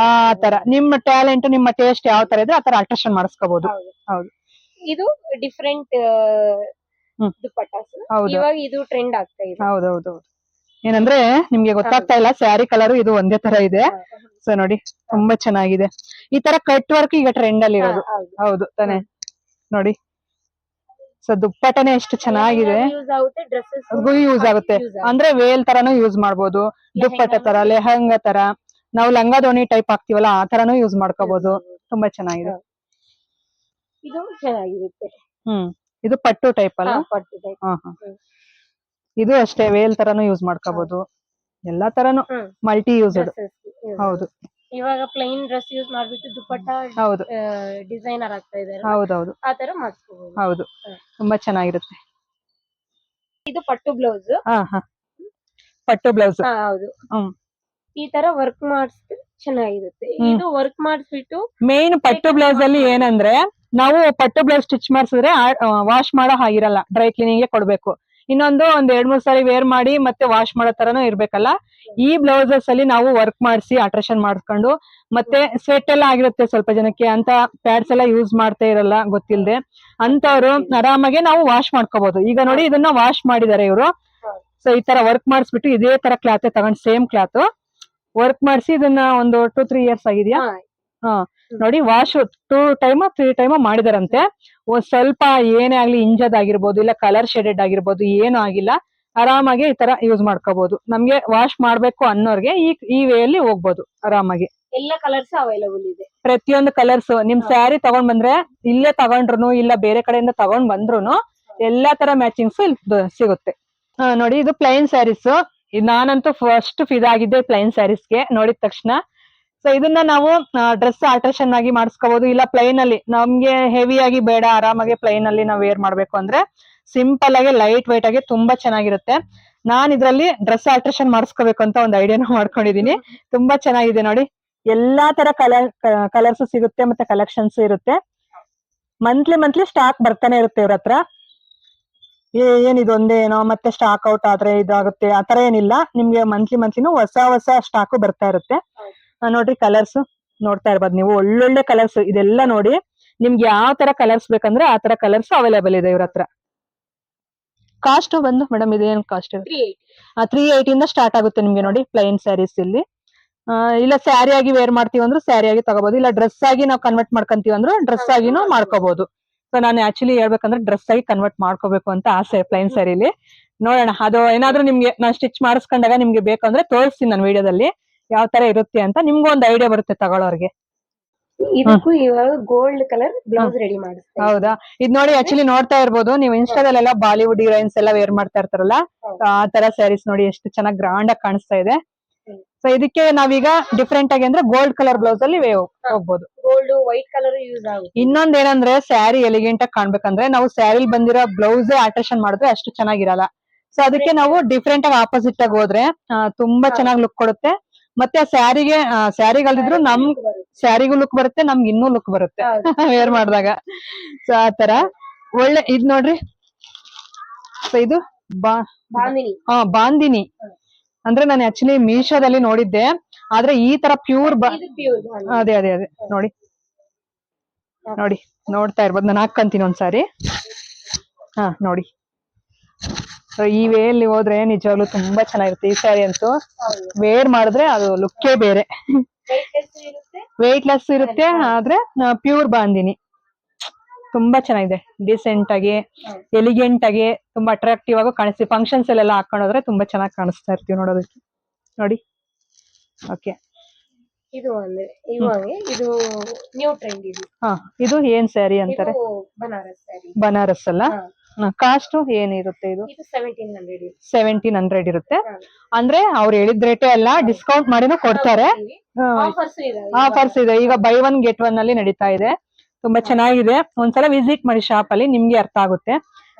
ಆ ತರ ನಿಮ್ಮ ಟ್ಯಾಲೆಂಟ್ ನಿಮ್ಮ ಟೇಸ್ಟ್ ಯಾವ ತರ ಇದ್ರೆ ಆ ತರ ಅಲ್ಟ್ರೇಷನ್ ಮಾಡಿಸ್ಕೋಬಹುದು ಹೌದು. ಇದು ಡಿಫ್ರೆಂಟ್. ದುಪ್ಪಟ್ಟಾಸ್ ಇವಾಗ ಇದು ಟ್ರೆಂಡ್ ಆಗ್ತಾ ಇದೆ. ಹೌದೌದು. ಏನಂದ್ರೆ ನಿಮ್ಗೆ ಗೊತ್ತಾಗ್ತಾ ಇಲ್ಲ ಸ್ಯಾರಿ ಕಲರ್ ಇದು ಒಂದೇ ತರ ಇದೆ. ಸೊ ನೋಡಿ ತುಂಬಾ ಚೆನ್ನಾಗಿದೆ. ಈ ತರ ಕಟ್ ವರ್ಕ್ ಈಗ ಟ್ರೆಂಡ್ ಅಲ್ಲಿ ಇರೋದು. ಹೌದು. ತಾನೆ. ನೋಡಿ. ಸೊ ದುಪ್ಪಟನೆ ಎಷ್ಟು ಚೆನ್ನಾಗಿದೆ. ಯೂಸ್ ಆಗುತ್ತೆ ಅಂದ್ರೆ ವೇಲ್ ತರಾನು ಯೂಸ್ ಮಾಡ್ಬೋದು ದುಪ್ಪಟ್ಟ ತರ ಲೆಹಂಗ ತರ. ನಾವು ಲಂಗ ದೋಣಿ ಟೈಪ್ ಹಾಕ್ತಿವಲ್ಲ ಆ ತರಾನು ಯೂಸ್ ಮಾಡ್ಕೋಬಹುದು ತುಂಬಾ ಚೆನ್ನಾಗಿದೆ. ಇದು ಚೆನ್ನಾಗಿರುತ್ತೆ. ಹ್ಮ್. ಇದು ಪಟ್ಟು ಟೈಪ್ ಅಲ್ಲ ಪಟ್ಟು type. ಹಾ ಹಾ. ಇದು ಅಷ್ಟೇ ವೇಲ್ ತರಾನು ಯೂಸ್ ಮಾಡ್ಕೋಬಹುದು ಎಲ್ಲಾ ತರಾನು ಮಲ್ಟಿ ಯೂಸ್ಡ್ ಹೌದು. ಇವಾಗ ಪ್ಲೈನ್ ಡ್ರೆಸ್ ಯೂಸ್ ಮಾಡ್ಬಿಟ್ಟು ದುಪ್ಪಟ್ಟ ಹೌದು. ಡಿಸೈನರ್ ಆಗ್ತಾ ಹೌದು ಹೌದು ಆ ತರ ಮಾಡ್ಕೋಬಹುದು ಹೌದು. ತುಂಬಾ ಚೆನ್ನಾಗಿರುತ್ತೆ. ಇದು ಪಟ್ಟು ಬ್ಲೌಸ್ ಹಾ ಹಾ. ಪಟ್ಟು ಬ್ಲೌಸ್ ಹೌದು. ಈ ತರ ವರ್ಕ್ ಮಾಡಿಸ್ ಚೆನ್ನಾಗಿರುತ್ತೆ. ಇದು ವರ್ಕ್ ಮಾಡಿಸ್ಬಿಟ್ಟು ಮೇನ್ ಪಟ್ಟು ಬ್ಲೌಸ್ ಅಲ್ಲಿ ಏನಂದ್ರೆ ನಾವು ಪಟ್ಟು ಬ್ಲೌಸ್ ಸ್ಟಿಚ್ ಮಾಡಿಸಿದ್ರೆ ವಾಶ್ ಮಾಡೋ ಹಾಗಿರಲ್ಲ. ಡ್ರೈ ಕ್ಲೀನಿಂಗ್ಗೆ ಕೊಡ್ಬೇಕು. ಇನ್ನೊಂದು ಒಂದ್ ಎರಡ್ ಮೂರ್ ಸಾರಿ ವೇರ್ ಮಾಡಿ ಮತ್ತೆ ವಾಶ್ ಮಾಡೋ ತರನು ಇರ್ಬೇಕಲ್ಲ. ಈ ಬ್ಲೌಸಸ್ ಅಲ್ಲಿ ನಾವು ವರ್ಕ್ ಮಾಡಿಸಿ ಆಲ್ಟ್ರೇಷನ್ ಮಾಡ್ಕೊಂಡು ಮತ್ತೆ ಸ್ವೆಟ್ ಎಲ್ಲ ಆಗಿರುತ್ತೆ ಸ್ವಲ್ಪ ಜನಕ್ಕೆ. ಅಂತ ಪ್ಯಾಡ್ಸ್ ಎಲ್ಲ ಯೂಸ್ ಮಾಡ್ತಾ ಇರಲ್ಲ ಗೊತ್ತಿಲ್ಲದೆ ಅಂತವ್ರು ಆರಾಮಾಗಿ ನಾವು ವಾಶ್ ಮಾಡ್ಕೋಬಹುದು ಈಗ ನೋಡಿ ಇದನ್ನ ವಾಶ್ ಮಾಡಿದ್ದಾರೆ ಇವರು. ಸೊ ಈ ತರ ವರ್ಕ್ ಮಾಡಿಸ್ಬಿಟ್ಟು ಇದೇ ತರ ಕ್ಲಾತ್ ತಗೊಂಡ್ ಸೇಮ್ ಕ್ಲಾತ್ ವರ್ಕ್ ಮಾಡಿಸಿ ಇದನ್ನ ಒಂದು ಟೂ ತ್ರೀ ಇಯರ್ಸ್ ಆಗಿದ್ಯಾ? ಹಾ. ನೋಡಿ wash two time three time ಮಾಡಿದಾರಂತೆ. ಒಂದ್ ಸ್ವಲ್ಪ ಏನೇ ಆಗ್ಲಿ ಇಂಜದ್ ಆಗಿರ್ಬೋದು ಇಲ್ಲ ಕಲರ್ ಶೇಡೆಡ್ ಆಗಿರ್ಬೋದು ಏನು ಆಗಿಲ್ಲ. ಆರಾಮಾಗಿ ಈ ತರ ಯೂಸ್ ಮಾಡ್ಕೋಬಹುದು ನಮ್ಗೆ ವಾಶ್ ಮಾಡ್ಬೇಕು ಅನ್ನೋರ್ಗೆ ಈ ಈ ವೇಯಲ್ಲಿ ಹೋಗ್ಬೋದು ಆರಾಮಾಗಿ. ಎಲ್ಲ ಕಲರ್ಸ್ ಅವೈಲಬಲ್ ಇದೆ. ಪ್ರತಿಯೊಂದು ಕಲರ್ಸ್ ನಿಮ್ ಸ್ಯಾರಿ ತಗೊಂಡ್ ಬಂದ್ರೆ ಇಲ್ಲೇ ತಗೊಂಡ್ರು ಇಲ್ಲ ಬೇರೆ ಕಡೆಯಿಂದ ತಗೊಂಡ್ ಬಂದ್ರು ಎಲ್ಲಾ ತರ ಮ್ಯಾಚಿಂಗ್ಸ್ ಇಲ್ಲಿ ಸಿಗುತ್ತೆ. ನೋಡಿ ಇದು ಪ್ಲೈನ್ ಸ್ಯಾರೀಸ್ ನಾನಂತೂ ಫಸ್ಟ್ ಫಿದಾಗಿದ್ದೆ ಪ್ಲೈನ್ ಸ್ಯಾರೀಸ್ಗೆ ನೋಡಿದ ತಕ್ಷಣ ಸೊ ಇದನ್ನ ನಾವು ಡ್ರೆಸ್ ಆಲ್ಟ್ರೇಷನ್ ಆಗಿ ಮಾಡಿಸ್ಕೋಬಹುದು ಇಲ್ಲ ಪ್ಲೈನ್ ಅಲ್ಲಿ, ನಮ್ಗೆ ಹೆವಿ ಆಗಿ ಬೇಡ, ಆರಾಮಾಗಿ ಪ್ಲೈನ್ ಅಲ್ಲಿ ನಾವು ವೇರ್ ಮಾಡ್ಬೇಕು ಅಂದ್ರೆ ಸಿಂಪಲ್ ಆಗಿ ಲೈಟ್ ವೈಟ್ ಆಗಿ ತುಂಬಾ ಚೆನ್ನಾಗಿರುತ್ತೆ. ನಾನ್ ಇದ್ರಲ್ಲಿ ಡ್ರೆಸ್ ಆಲ್ಟ್ರೇಷನ್ ಮಾಡಿಸ್ಕೋಬೇಕು ಅಂತ ಒಂದು ಐಡಿಯಾನ ಮಾಡ್ಕೊಂಡಿದೀನಿ. ತುಂಬಾ ಚೆನ್ನಾಗಿದೆ ನೋಡಿ. ಎಲ್ಲಾ ತರ ಕಲರ್ ಕಲರ್ಸ್ ಸಿಗುತ್ತೆ ಮತ್ತೆ ಕಲೆಕ್ಷನ್ಸ್ ಇರುತ್ತೆ. ಮಂತ್ಲಿ ಮಂತ್ಲಿ ಸ್ಟಾಕ್ ಬರ್ತಾನೆ ಇರುತ್ತೆ ಇವ್ರ ಹತ್ರ. ಏನಿದು ಒಂದೇನೋ ಮತ್ತೆ ಸ್ಟಾಕ್ ಔಟ್ ಆದ್ರೆ ಇದಾಗುತ್ತೆ ಆತರ ಏನಿಲ್ಲ. ನಿಮ್ಗೆ ಮಂತ್ಲಿ ಮಂತ್ಲಿನೂ ಹೊಸ ಹೊಸ ಸ್ಟಾಕ್ ಬರ್ತಾ ಇರುತ್ತೆ. ನೋಡ್ರಿ ಕಲರ್ಸ್ ನೋಡ್ತಾ ಇರ್ಬೋದು ನೀವು. ಒಳ್ಳೊಳ್ಳೆ ಕಲರ್ಸ್ ಇದೆಲ್ಲ ನೋಡಿ ನಿಮ್ಗೆ ಯಾವ ತರ ಕಲರ್ಸ್ ಬೇಕಂದ್ರೆ ಆ ತರ ಕಲರ್ಸ್ ಅವೈಲೇಬಲ್ ಇದೆ ಇವ್ರ ಹತ್ರ. ಕಾಸ್ಟ್ ಬಂದು ಮೇಡಮ್ ಇದೇನು ಕಾಸ್ಟ್ ತ್ರೀ ಇಂದ ಸ್ಟಾರ್ಟ್ ಆಗುತ್ತೆ ನಿಮ್ಗೆ ನೋಡಿ ಪ್ಲೈನ್ ಸ್ಯಾರೀಸ್ ಇಲ್ಲಿ. ಇಲ್ಲ ಸ್ಯಾರಿ ಆಗಿ ವೇರ್ ಮಾಡ್ತೀವಿ ಅಂದ್ರೆ ಸ್ಯಾರಿ ಆಗಿ ತಗೋಬಹುದು ಇಲ್ಲ ಡ್ರೆಸ್ ಆಗಿ ನಾವು ಕನ್ವರ್ಟ್ ಮಾಡ್ಕೊಂತೀವಿ ಅಂದ್ರೆ ಡ್ರೆಸ್ ಆಗಿನೂ ಮಾಡ್ಕೋಬಹುದು ಸೊ ನಾನು ಆಕ್ಚುಲಿ ಹೇಳ್ಬೇಕಂದ್ರೆ ಡ್ರೆಸ್ ಆಗಿ ಕನ್ವರ್ಟ್ ಮಾಡ್ಕೋಬೇಕು ಅಂತ ಆಸೆ ಪ್ಲೈನ್ ಸ್ಯಾರಿಲಿ ನೋಡೋಣ. ಅದು ಏನಾದ್ರೂ ನಿಮ್ಗೆ ನಾನು ಸ್ಟಿಚ್ ಮಾಡಿಸ್ಕೊಂಡಾಗ ನಿಮ್ಗೆ ಬೇಕಂದ್ರೆ ತೋರಿಸ್ತೀನಿ ನಾನು ವಿಡಿಯೋದಲ್ಲಿ ಯಾವ ತರ ಇರುತ್ತೆ ಅಂತ ನಿಮ್ಗೂ ಒಂದು ಐಡಿಯಾ ಬರುತ್ತೆ ತಗೊಳ್ಳೋರ್ಗೆ ಇದಕ್ಕೂ ಇವಾಗ ಗೋಲ್ಡ್ ಕಲರ್ ಬ್ಲೌಸ್ ರೆಡಿ ಮಾಡಿಸ್ತಾರೆ ಹೌದಾ? ಇದ್ ನೋಡಿ ಆಕ್ಚುಲಿ ನೋಡ್ತಾ ಇರ್ಬೋದು ನೀವು ಇನ್ಸ್ಟಾದಲ್ಲೆಲ್ಲ ಬಾಲಿವುಡ್ ಹೀರೋಯಿನ್ಸ್ ಎಲ್ಲ ವೇರ್ ಮಾಡ್ತಾ ಇರ್ತಾರಲ್ಲ ಆ ತರ ಸ್ಯಾರೀಸ್ ನೋಡಿ ಎಷ್ಟು ಚೆನ್ನಾಗಿ ಗ್ರಾಂಡ್ ಆಗಿ ಕಾಣಿಸ್ತಾ ಇದೆ. ಸೊ ಇದಕ್ಕೆ ನಾವೀಗ ಡಿಫ್ರೆಂಟ್ ಆಗಿ ಅಂದ್ರೆ ಗೋಲ್ಡ್ ಕಲರ್ ಬ್ಲೌಸ್ ಅಲ್ಲಿ ಹೋಗ್ಬೋದು. ಗೋಲ್ಡ್ ವೈಟ್ ಕಲರ್ ಯೂಸ್ ಆಗುತ್ತೆ. ಇನ್ನೊಂದ್ ಏನಂದ್ರೆ ಸ್ಯಾರಿ ಎಲಿಗೆಂಟ್ ಆಗಿ ಕಾಣ್ಬೇಕಂದ್ರೆ ನಾವು ಸ್ಯಾರಿಲ್ ಬಂದಿರೋ ಬ್ಲೌಸ್ ಅಟ್ರಾಕ್ಷನ್ ಮಾಡಿದ್ರೆ ಅಷ್ಟು ಚೆನ್ನಾಗಿರಲ್ಲ. ಸೊ ಅದಕ್ಕೆ ನಾವು ಡಿಫ್ರೆಂಟ್ ಆಗಿ ಆಪೋಸಿಟ್ ಆಗಿ ಹೋದ್ರೆ ತುಂಬಾ. ಚೆನ್ನಾಗಿ ಲುಕ್ ಕೊಡುತ್ತೆ. ಮತ್ತೆ ಸ್ಯಾರಿಗೆ ಸ್ಯಾರಿಗಲ್ದಿದ್ರು ನಮ್ ಸ್ಯಾರಿಗೂ ಲುಕ್ ಬರುತ್ತೆ ನಮ್ಗೆ ಇನ್ನೂ ಲುಕ್ ಬರುತ್ತೆ. ವೇರ್ ಮಾಡಿದಾಗ. ಸೊ ಆ ತರ. ಒಳ್ಳೆ ಇದ್ ನೋಡ್ರಿ. ಸೊ ಇದು ಬಾ ಬಾಂದಿನಿ. ಹಾ ಬಾಂದಿನಿ. ಅಂದ್ರೆ ನಾನು ಆಕ್ಚುಲಿ ಮೀಶೋದಲ್ಲಿ ನೋಡಿದ್ದೆ. ಆದ್ರೆ ಈ ತರ ಪ್ಯೂರ್ ಅದೇ ಅದೇ ಅದೇ. ನೋಡಿ. ನೋಡಿ. ನೋಡ್ತಾ ಇರ್ಬೋದು. ನಾನು ಹಾಕ್ಕಂತೀನಿ ಒಂದ್ಸಾರಿ. ಹಾ ನೋಡಿ. ಸೊ ಈ ವೇಯಲ್ಲಿ ಹೋದ್ರೆ ನಿಜವಾಗ್ಲೂ ತುಂಬಾ ಚೆನ್ನಾಗಿರುತ್ತೆ. ಈ ಸ್ಯಾರಿ ಅಂತೂ ವೇರ್ ಮಾಡಿದ್ರೆ ಅದು ಲುಕ್ಕೇ ಬೇರೆ. ವೆಯ್ಟ್ ಲೆಸ್ ಇರುತ್ತೆ? ಆದ್ರೆ ಪ್ಯೂರ್ ಬಾಂದಿನಿ. ತುಂಬಾ ಚೆನ್ನಾಗಿದೆ. ಡಿಸೆಂಟ್ ಆಗಿ. ಎಲಿಗೆಂಟ್ ಆಗಿ ತುಂಬಾ ಅಟ್ರಾಕ್ಟಿವ್ ಆಗಿ ಕಾಣಿಸ್ತೀವಿ ಫಂಕ್ಷನ್ಸ್ ಅಲ್ಲೆಲ್ಲ ಹಾಕೊಂಡೋದ್ರೆ ತುಂಬಾ ಚೆನ್ನಾಗಿ ಕಾಣಿಸ್ತಾ ಇರ್ತೀವಿ ನೋಡೋದಕ್ಕೆ. ನೋಡಿ. ಓಕೆ ಇದು ಅಂದ್ರೆ ಇವಾಗ ಇದು ನ್ಯೂ ಟ್ರೆಂಡ್ ಇದು. ಹಾ ಇದು ಏನ್ ಸ್ಯಾರಿ ಅಂತಾರೆ? ಬನಾರಸ್ ಸ್ಯಾರಿ ಬನಾರಸ್ ಅಲ್ಲ? ಕಾಸ್ಟ್ ಏನಿರುತ್ತೆ ಇದು? ಸೆವೆಂಟೀನ್ ಹಂಡ್ರೆಡ್ ಇರುತ್ತೆ. ಅಂದ್ರೆ ಅವ್ರು ಹೇಳಿದ ರೇಟೇ ಅಲ್ಲ ಡಿಸ್ಕೌಂಟ್ ಮಾಡಿನೂ ಕೊಡ್ತಾರೆ. ಆಫರ್ಸ್ ಇದೆ. ಈಗ ಬೈ ಒನ್ ಗೆಟ್ ಒನ್ ಅಲ್ಲಿ ನಡೀತಾ ಇದೆ. ತುಂಬಾ ಚೆನ್ನಾಗಿದೆ. ಒಂದ್ಸಲ ವಿಸಿಟ್ ಮಾಡಿ ಶಾಪ್ ಅಲ್ಲಿ ನಿಮ್ಗೆ ಅರ್ಥ ಆಗುತ್ತೆ.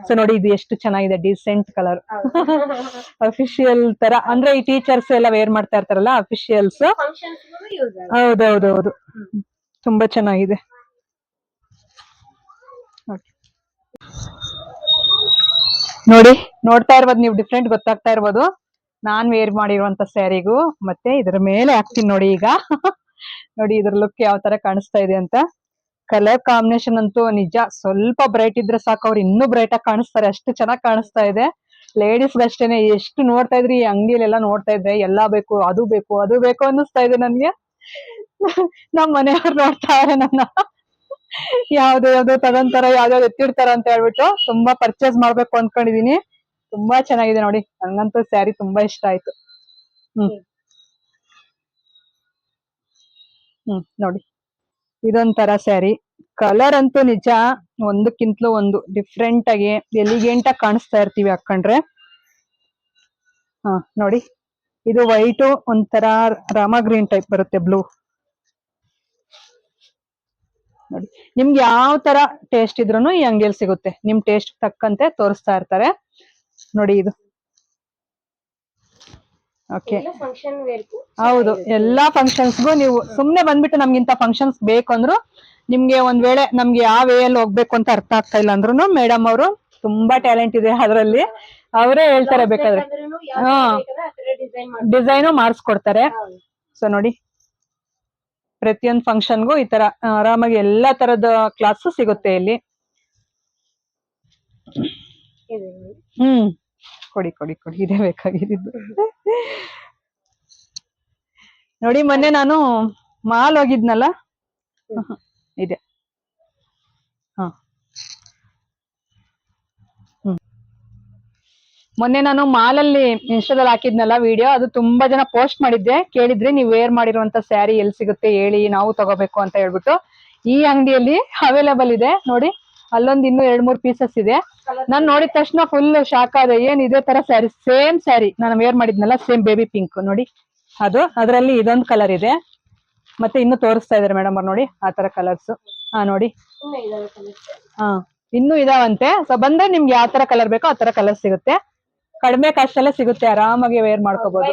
ಸೊ ನೋಡಿ ಇದು ಎಷ್ಟು ಚೆನ್ನಾಗಿದೆ ಡಿಸೆಂಟ್ ಕಲರ್ ಅಫಿಷಿಯಲ್ ತರ. ಅಂದ್ರೆ ಈ ಟೀಚರ್ಸ್ ಎಲ್ಲ ವೇರ್ ಮಾಡ್ತಾ ಇರ್ತಾರಲ್ಲ ಅಫಿಷಿಯಲ್ಸ್ ಹೌದೌದೌದು. ತುಂಬಾ ಚೆನ್ನಾಗಿದೆ. ನೋಡಿ. ನೋಡ್ತಾ ಇರ್ಬೋದು, ನೀವು ಡಿಫ್ರೆಂಟ್ ಗೊತ್ತಾಗ್ತಾ ಇರ್ಬೋದು. ನಾನ್ ವೇರ್ ಮಾಡಿರುವಂತ ಸ್ಯಾರಿಗೂ ಮತ್ತೆ ಇದರ ಮೇಲೆ ಹಾಕ್ತೀನಿ ನೋಡಿ ಈಗ. ನೋಡಿ ಇದ್ರ ಲುಕ್ ಯಾವ ತರ ಕಾಣಿಸ್ತಾ ಇದೆ ಅಂತ. ಕಲರ್ ಕಾಂಬಿನೇಷನ್ ಅಂತೂ ನಿಜ, ಸ್ವಲ್ಪ ಬ್ರೈಟ್ ಇದ್ರೆ ಸಾಕು. ಅವ್ರು ಇನ್ನೂ ಬ್ರೈಟ್ ಆಗಿ ಕಾಣಿಸ್ತಾರೆ. ಅಷ್ಟು ಚೆನ್ನಾಗಿ ಕಾಣಿಸ್ತಾ ಇದೆ. ಲೇಡೀಸ್ ಅಷ್ಟೇನೆ, ಎಷ್ಟು ನೋಡ್ತಾ ಇದ್ರಿ? ಈ ಅಂಗಡಿಯಲ್ಲೆಲ್ಲ ನೋಡ್ತಾ ಇದ್ರೆ, ಎಲ್ಲಾ ಬೇಕು, ಅದು ಬೇಕು ಅದು ಬೇಕು ಅನ್ನಿಸ್ತಾ ಇದೆ ನನ್ಗೆ. ನಮ್ ಮನೆಯವ್ರು ನೋಡ್ತಾ ಇದಾರೆ ನನ್ನ. ಯಾವ್ದು ಯಾವ್ದು ತಗೊಂತಾರ ಯಾವ್ದಾವ್ದು ಎತ್ತಿಡ್ತಾರ ಅಂತ ಹೇಳ್ಬಿಟ್ಟು ತುಂಬಾ ಪರ್ಚೇಸ್ ಮಾಡ್ಬೇಕು ಅನ್ಕೊಂಡಿದೀನಿ. ತುಂಬಾ ಚೆನ್ನಾಗಿದೆ ನೋಡಿ. ನಂಗಂತೂ ಸ್ಯಾರಿ ತುಂಬಾ ಇಷ್ಟ ಆಯ್ತು. ಹ್ಮ್. ಹ್ಮ್, ನೋಡಿ. ಇದೊಂಥರ ಸ್ಯಾರಿ ಕಲರ್ ಅಂತೂ ನಿಜ, ಒಂದಕ್ಕಿಂತಲೂ ಒಂದು ಡಿಫ್ರೆಂಟ್ ಆಗಿ ಎಲಿಗೆಂಟ್ ಆಗಿ ಕಾಣಿಸ್ತಾ ಇರ್ತೀವಿ ಹಾಕೊಂಡ್ರೆ. ಹಾ, ನೋಡಿ. ಇದು ವೈಟು ಒಂಥರ ರಾಮ ಗ್ರೀನ್ ಟೈಪ್ ಬರುತ್ತೆ ಬ್ಲೂ ನೋಡಿ. ನಿಮ್ಗೆ ಯಾವ ತರ ಟೇಸ್ಟ್ ಇದ್ರೂನು ಈ ಅಂಗಡಿಯಲ್ಲಿ ಸಿಗುತ್ತೆ. ನಿಮ್ ಟೇಸ್ಟ್ ತಕ್ಕಂತೆ ತೋರಿಸ್ತಾ ಇರ್ತಾರೆ. ನೋಡಿ ಇದು. ಓಕೆ ಹೌದು. ಎಲ್ಲಾ ಫಂಕ್ಷನ್ಸ್ಗೂ ನೀವು ಸುಮ್ನೆ ಬಂದ್ಬಿಟ್ಟು ನಮ್ಗಿಂತ ಫಂಕ್ಷನ್ಸ್ ಬೇಕು ಅಂದ್ರು ನಿಮ್ಗೆ ಒಂದ್ ವೇಳೆ ನಮ್ಗೆ ಯಾವ ವೇ ಅಲ್ಲಿ ಹೋಗ್ಬೇಕು ಅಂತ ಅರ್ಥ ಆಗ್ತಾ ಇಲ್ಲ ಅಂದ್ರೂ ಮೇಡಮ್ ಅವರು ತುಂಬಾ ಟ್ಯಾಲೆಂಟ್ ಇದೆ ಅದರಲ್ಲಿ. ಅವರೇ ಹೇಳ್ತಾರೆ ಬೇಕಾದ್ರೆ. ಹಾ. ಡಿಸೈನು ಮಾಡಿಸ್ಕೊಡ್ತಾರೆ. ಸೊ ನೋಡಿ. ಪ್ರತಿಯೊಂದು ಫಂಕ್ಷನ್ಗೂ ಈ ತರ ಆರಾಮಾಗಿ ಎಲ್ಲಾ ತರದ ಕ್ಲಾಸ್ ಸಿಗುತ್ತೆ ಇಲ್ಲಿ. ಹ್ಮ್. ಕೊಡಿ ಕೊಡಿ ಕೊಡಿ. ಇದೇ ಬೇಕಾಗಿದ್ದು. ನೋಡಿ ಮೊನ್ನೆ ನಾನು ಮಾಲ್ ಹೋಗಿದ್ನಲ್ಲ? ಇದೆ ಹ ಹ್ಮ್ ಮೊನ್ನೆ ನಾನು ಮಾಲಲ್ಲಿ ಇನ್ಸ್ಟಾದಲ್ಲಿ ಹಾಕಿದ್ನಲ್ಲ ವಿಡಿಯೋ ಅದು ತುಂಬಾ ಜನ ಪೋಸ್ಟ್ ಮಾಡಿದ್ದೆ. ಕೇಳಿದ್ರೆ ನೀವು ವೇರ್ ಮಾಡಿರುವಂತ ಸ್ಯಾರಿ ಎಲ್ಲಿ ಸಿಗುತ್ತೆ ಹೇಳಿ ನಾವು ತಗೋಬೇಕು ಅಂತ ಹೇಳ್ಬಿಟ್ಟು. ಈ ಅಂಗಡಿಯಲ್ಲಿ ಅವೈಲೇಬಲ್ ಇದೆ. ನೋಡಿ ಅಲ್ಲೊಂದ್ ಇನ್ನು ಎರಡ್ ಮೂರ್ ಪೀಸಸ್ ಇದೆ. ನಾನ್ ನೋಡಿದ ತಕ್ಷಣ ಫುಲ್ ಶಾಕ್ ಆದ. ಏನ್ ಇದೇ ತರ ಸ್ಯಾರಿ ಸೇಮ್ ಸ್ಯಾರಿ ನಾನು ವೇರ್ ಮಾಡಿದ್ನಲ್ಲ ಸೇಮ್ ಬೇಬಿ ಪಿಂಕ್ ನೋಡಿ ಅದು ಅದರಲ್ಲಿ ಇದೊಂದು ಕಲರ್ ಇದೆ. ಮತ್ತೆ ಇನ್ನು ತೋರಿಸ್ತಾ ಇದಾರೆ ಮೇಡಮ್ ಅವ್ರು ನೋಡಿ ಆ ತರ ಕಲರ್ಸ್ ಹಾ ನೋಡಿ. ಹಾ ಇನ್ನು ಇದಾವಂತೆ. ಸೊ ಬಂದ್ರೆ ನಿಮ್ಗೆ ಯಾವ ತರ ಕಲರ್ ಬೇಕೋ ಆ ತರ ಕಲರ್ ಸಿಗುತ್ತೆ. ಕಡಿಮೆ ಕಾಸ್ಟ್ ಅಲ್ಲೇ ಸಿಗುತ್ತೆ ಆರಾಮಾಗಿ ವೇರ್ ಮಾಡ್ಕೋಬಹುದು.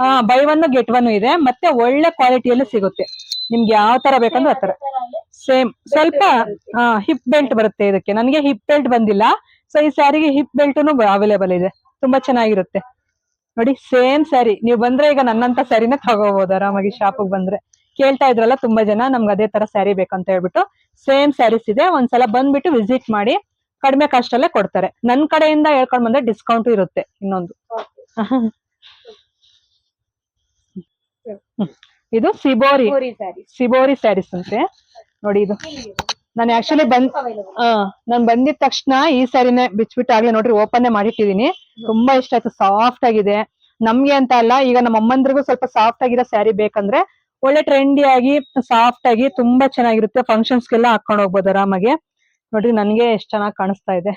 ಹಾ ಬೈ ಒನ್ ಗೆಟ್ ಒನ್ ಇದೆ ಮತ್ತೆ ಒಳ್ಳೆ ಕ್ವಾಲಿಟಿಯಲ್ಲಿ ಸಿಗುತ್ತೆ. ನಿಮ್ಗೆ ಯಾವ ತರ ಬೇಕಂದ್ರೆ ಆ ತರ. ಅದೇ ತರ ಅಲ್ಲೇ? ಸೇಮ್ ಸ್ವಲ್ಪ ಹಿಪ್ ಬೆಲ್ಟ್ ಬರುತ್ತೆ. ಇದಕ್ಕೆ. ನನಗೆ ಹಿಪ್ ಬೆಲ್ಟ್ ಬಂದಿಲ್ಲ. ಸೊ ಈ ಸ್ಯಾರಿಗೆ ಹಿಪ್ ಬೆಲ್ಟ್ನು ಅವೈಲೇಬಲ್ ಇದೆ. ತುಂಬಾ ಚೆನ್ನಾಗಿರುತ್ತೆ. ನೋಡಿ ಸೇಮ್ ಸ್ಯಾರಿ ನೀವು ಬಂದ್ರೆ ಈಗ ನನ್ನಂತ ಸ್ಯಾರಿನ ತಗೋಬಹುದು ಆರಾಮಾಗಿ ಶಾಪಿಗೆ ಬಂದ್ರೆ. ಕೇಳ್ತಾ ಇದ್ರಲ್ಲ ತುಂಬಾ ಜನ ನಮ್ಗೆ ಅದೇ ತರ ಸ್ಯಾರಿ ಬೇಕಂತ ಹೇಳ್ಬಿಟ್ಟು ಸೇಮ್ ಸ್ಯಾರೀಸ್ ಇದೆ. ಒಂದ್ಸಲ ಬಂದ್ಬಿಟ್ಟು ವಿಸಿಟ್ ಮಾಡಿ ಕಡಿಮೆ ಕಾಸ್ಟ್ ಅಲ್ಲೇ ಕೊಡ್ತಾರೆ. ನನ್ ಕಡೆಯಿಂದ ಹೇಳ್ಕೊಂಡ್ ಬಂದ್ರೆ ಡಿಸ್ಕೌಂಟ್ ಇರುತ್ತೆ ಇನ್ನೊಂದು. ಇದು ಸಿಬೋರಿ ಸಿಬೋರಿ ಸ್ಯಾರೀಸ್ ಅಂತೆ. ನೋಡಿ ಇದು. ನಾನು ಆಕ್ಚುಲಿ ಬಂದ್ ನಾನ್ ಬಂದಿದ ತಕ್ಷಣ ಈ ಸ್ಯಾರಿನೇ ಬಿಚ್ಬಿಟ್ಟು ಆಗ್ಲೇ ನೋಡ್ರಿ ಓಪನ್ ಮಾಡಿಟ್ಟಿದೀನಿ. ತುಂಬಾ ಇಷ್ಟ ಆಯ್ತು ಸಾಫ್ಟ್ ಆಗಿದೆ. ನಮ್ಗೆ ಅಂತ ಅಲ್ಲ ಈಗ ನಮ್ಮ ಅಮ್ಮಂದ್ರಿಗೂ ಸ್ವಲ್ಪ ಸಾಫ್ಟ್ ಆಗಿರೋ ಸ್ಯಾರಿ ಬೇಕಂದ್ರೆ ಒಳ್ಳೆ ಟ್ರೆಂಡಿ ಆಗಿ ಸಾಫ್ಟ್ ಆಗಿ ತುಂಬಾ ಚೆನ್ನಾಗಿರುತ್ತೆ. ಫಂಕ್ಷನ್ಸ್ ಗೆಲ್ಲ ಹಾಕೊಂಡು ಹೋಗ್ಬೋದು ಆರಾಮಾಗಿ. ನೋಡ್ರಿ ನನ್ಗೆ ಎಷ್ಟ್ ಚೆನ್ನಾಗಿ ಕಾಣಿಸ್ತಾ ಇದೆ.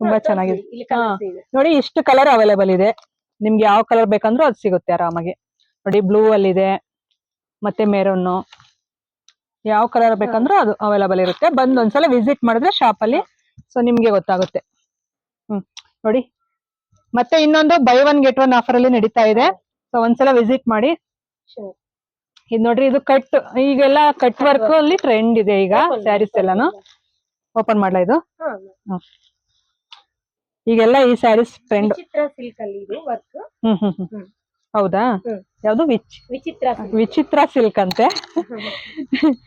ತುಂಬಾ ಚೆನ್ನಾಗಿದೆ. ನೋಡಿ ಇಷ್ಟು ಕಲರ್ ಅವೈಲೇಬಲ್ ಇದೆ. ನಿಮ್ಗೆ ಯಾವ ಕಲರ್ ಬೇಕಂದ್ರೂ ಅದು ಸಿಗುತ್ತೆ ಆರಾಮಾಗಿ. ನೋಡಿ ಬ್ಲೂ ಅಲ್ಲಿ ಇದೆ ಮತ್ತೆ ಮೆರೂನ್. ಯಾವ ಕಲರ್ ಬೇಕಂದ್ರೂ ಅದು ಅವೈಲೇಬಲ್ ಇರುತ್ತೆ. ಬಂದ್ ಒಂದ್ಸಲ ವಿಸಿಟ್ ಮಾಡಿದ್ರೆ ಶಾಪ್ ಅಲ್ಲಿ ಸೊ ನಿಮ್ಗೆ ಗೊತ್ತಾಗುತ್ತೆ. ಹ್ಮ್ ನೋಡಿ. ಮತ್ತೆ ಇನ್ನೊಂದು buy one get one offer ಅಲ್ಲಿ ನಡೀತಾ ಇದೆ. ಸೊ ಒಂದ್ಸಲ ವಿಸಿಟ್ ಮಾಡಿ. ಇದ್ ನೋಡ್ರಿ ಇದು ಕಟ್ ಈಗೆಲ್ಲ ಕಟ್ ವರ್ಕ್ ಅಲ್ಲಿ ಟ್ರೆಂಡ್ ಇದೆ ಈಗ ಸ್ಯಾರೀಸ್ ಎಲ್ಲಾನು. ಓಪನ್ ಮಾಡ್ಲಾ ಇದು. ಈಗೆಲ್ಲ ಈ ಸ್ಯಾರೀಸ್ ಟ್ರೆಂಡ್. ವಿಚಿತ್ರ ಸಿಲ್ಕ್ ಅಲ್ಲಿ ಇದು ವರ್ಕ್ ಹ್ಮ್ ಹ್ಮ್ ಹ್ಮ್. ಹ್ಮ್. ಹೌದಾ? ಯಾವುದು ಯಾವ್ದು ವಿಚ್ ವಿಚಿತ್ರ ವಿಚಿತ್ರ ಸಿಲ್ಕ್ ಅಂತೆ.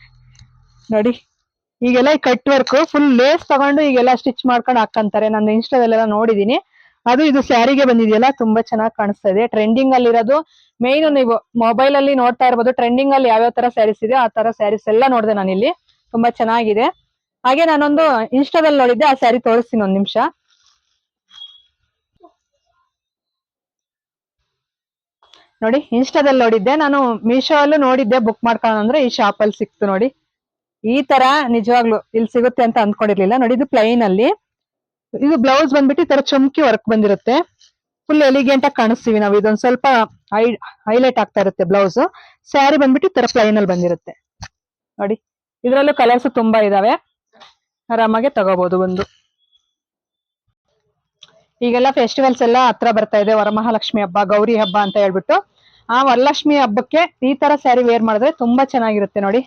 ನೋಡಿ. ಈಗೆಲ್ಲ ಈ ಕಟ್ ವರ್ಕ್ ಫುಲ್ ಲೇಸ್ ತಗೊಂಡು ಈಗೆಲ್ಲ ಸ್ಟಿಚ್ ಮಾಡ್ಕೊಂಡು ಹಾಕಂತಾರೆ ನಾನು ಇನ್ಸ್ಟಾದಲ್ಲೆಲ್ಲ ನೋಡಿದೀನಿ. ಅದು ಇದು ಸ್ಯಾರಿಗೆ ಬಂದಿದೆಯಲ್ಲ ತುಂಬಾ ಚೆನ್ನಾಗಿ ಕಾಣಿಸ್ತಾ ಇದೆ ಟ್ರೆಂಡಿಂಗ್ ಅಲ್ಲಿ ಇರೋದು ಮೇನ್ ನೀವು ಮೊಬೈಲ್ ಅಲ್ಲಿ ನೋಡ್ತಾ ಇರ್ಬೋದು ಟ್ರೆಂಡಿಂಗ್ ಅಲ್ಲಿ ಯಾವ್ಯಾವ ತರ ಸ್ಯಾರೀಸ್ ಇದೆ ಆ ತರ ಸ್ಯಾರೀಸ್ ಎಲ್ಲ ನೋಡಿದೆ ನಾನು ಇಲ್ಲಿ ತುಂಬಾ ಚೆನ್ನಾಗಿದೆ. ಹಾಗೆ ನಾನೊಂದು ಇನ್ಸ್ಟಾದಲ್ಲಿ ನೋಡಿದ್ದೆ, ಆ ಸ್ಯಾರಿ ತೋರಿಸ್ತೀನಿ ಒಂದ್ ನಿಮಿಷ. ನೋಡಿ ಇನ್ಸ್ಟಾದಲ್ಲಿ ನೋಡಿದ್ದೆ, ನಾನು ಮೀಶೋ ಅಲ್ಲೂ ನೋಡಿದ್ದೆ ಬುಕ್ ಮಾಡ್ಕೊಳ್ಳೋಣ ಅಂದ್ರೆ ಈ ಶಾಪ್ ಅಲ್ಲಿ ಸಿಕ್ತು ನೋಡಿ. ಈ ತರ ನಿಜವಾಗ್ಲು ಇಲ್ಲಿ ಸಿಗುತ್ತೆ ಅಂತ ಅನ್ಕೊಂಡಿರ್ಲಿಲ್ಲ ನೋಡಿ, ಇದು ಪ್ಲೈನ್ ಅಲ್ಲಿ ಇದು ಬ್ಲೌಸ್ ಬಂದ್ಬಿಟ್ಟು ಈ ತರ ಚುಮ್ಕಿ ವರ್ಕ್ ಬಂದಿರುತ್ತೆ. ಫುಲ್ ಎಲಿಗೆಂಟ್ ಆಗಿ ಕಾಣಿಸ್ತೀವಿ ನಾವು. ಇದೊಂದ್ ಸ್ವಲ್ಪ ಹೈಲೈಟ್ ಆಗ್ತಾ ಇರುತ್ತೆ ಬ್ಲೌಸ್ ಸ್ಯಾರಿ ಬಂದ್ಬಿಟ್ಟು ಈ ತರ ಪ್ಲೈನ್ ಅಲ್ಲಿ ಬಂದಿರುತ್ತೆ. ನೋಡಿ, ಇದ್ರಲ್ಲೂ ಕಲರ್ಸ್ ತುಂಬಾ ಇದಾವೆ. ಆರಾಮಾಗಿ ತಗೋಬಹುದು ಒಂದು. ಈಗೆಲ್ಲ ಫೆಸ್ಟಿವಲ್ಸ್ ಎಲ್ಲ ಹತ್ರ ಬರ್ತಾ ಇದೆ ವರಮಹಾಲಕ್ಷ್ಮಿ ಹಬ್ಬ ಗೌರಿ ಹಬ್ಬ ಅಂತ ಹೇಳ್ಬಿಟ್ಟು. ಆ ವರಲಕ್ಷ್ಮಿ ಹಬ್ಬಕ್ಕೆ ಈ ತರ ಸ್ಯಾರಿ ವೇರ್ ಮಾಡಿದ್ರೆ ತುಂಬಾ ಚೆನ್ನಾಗಿರುತ್ತೆ ನೋಡಿ.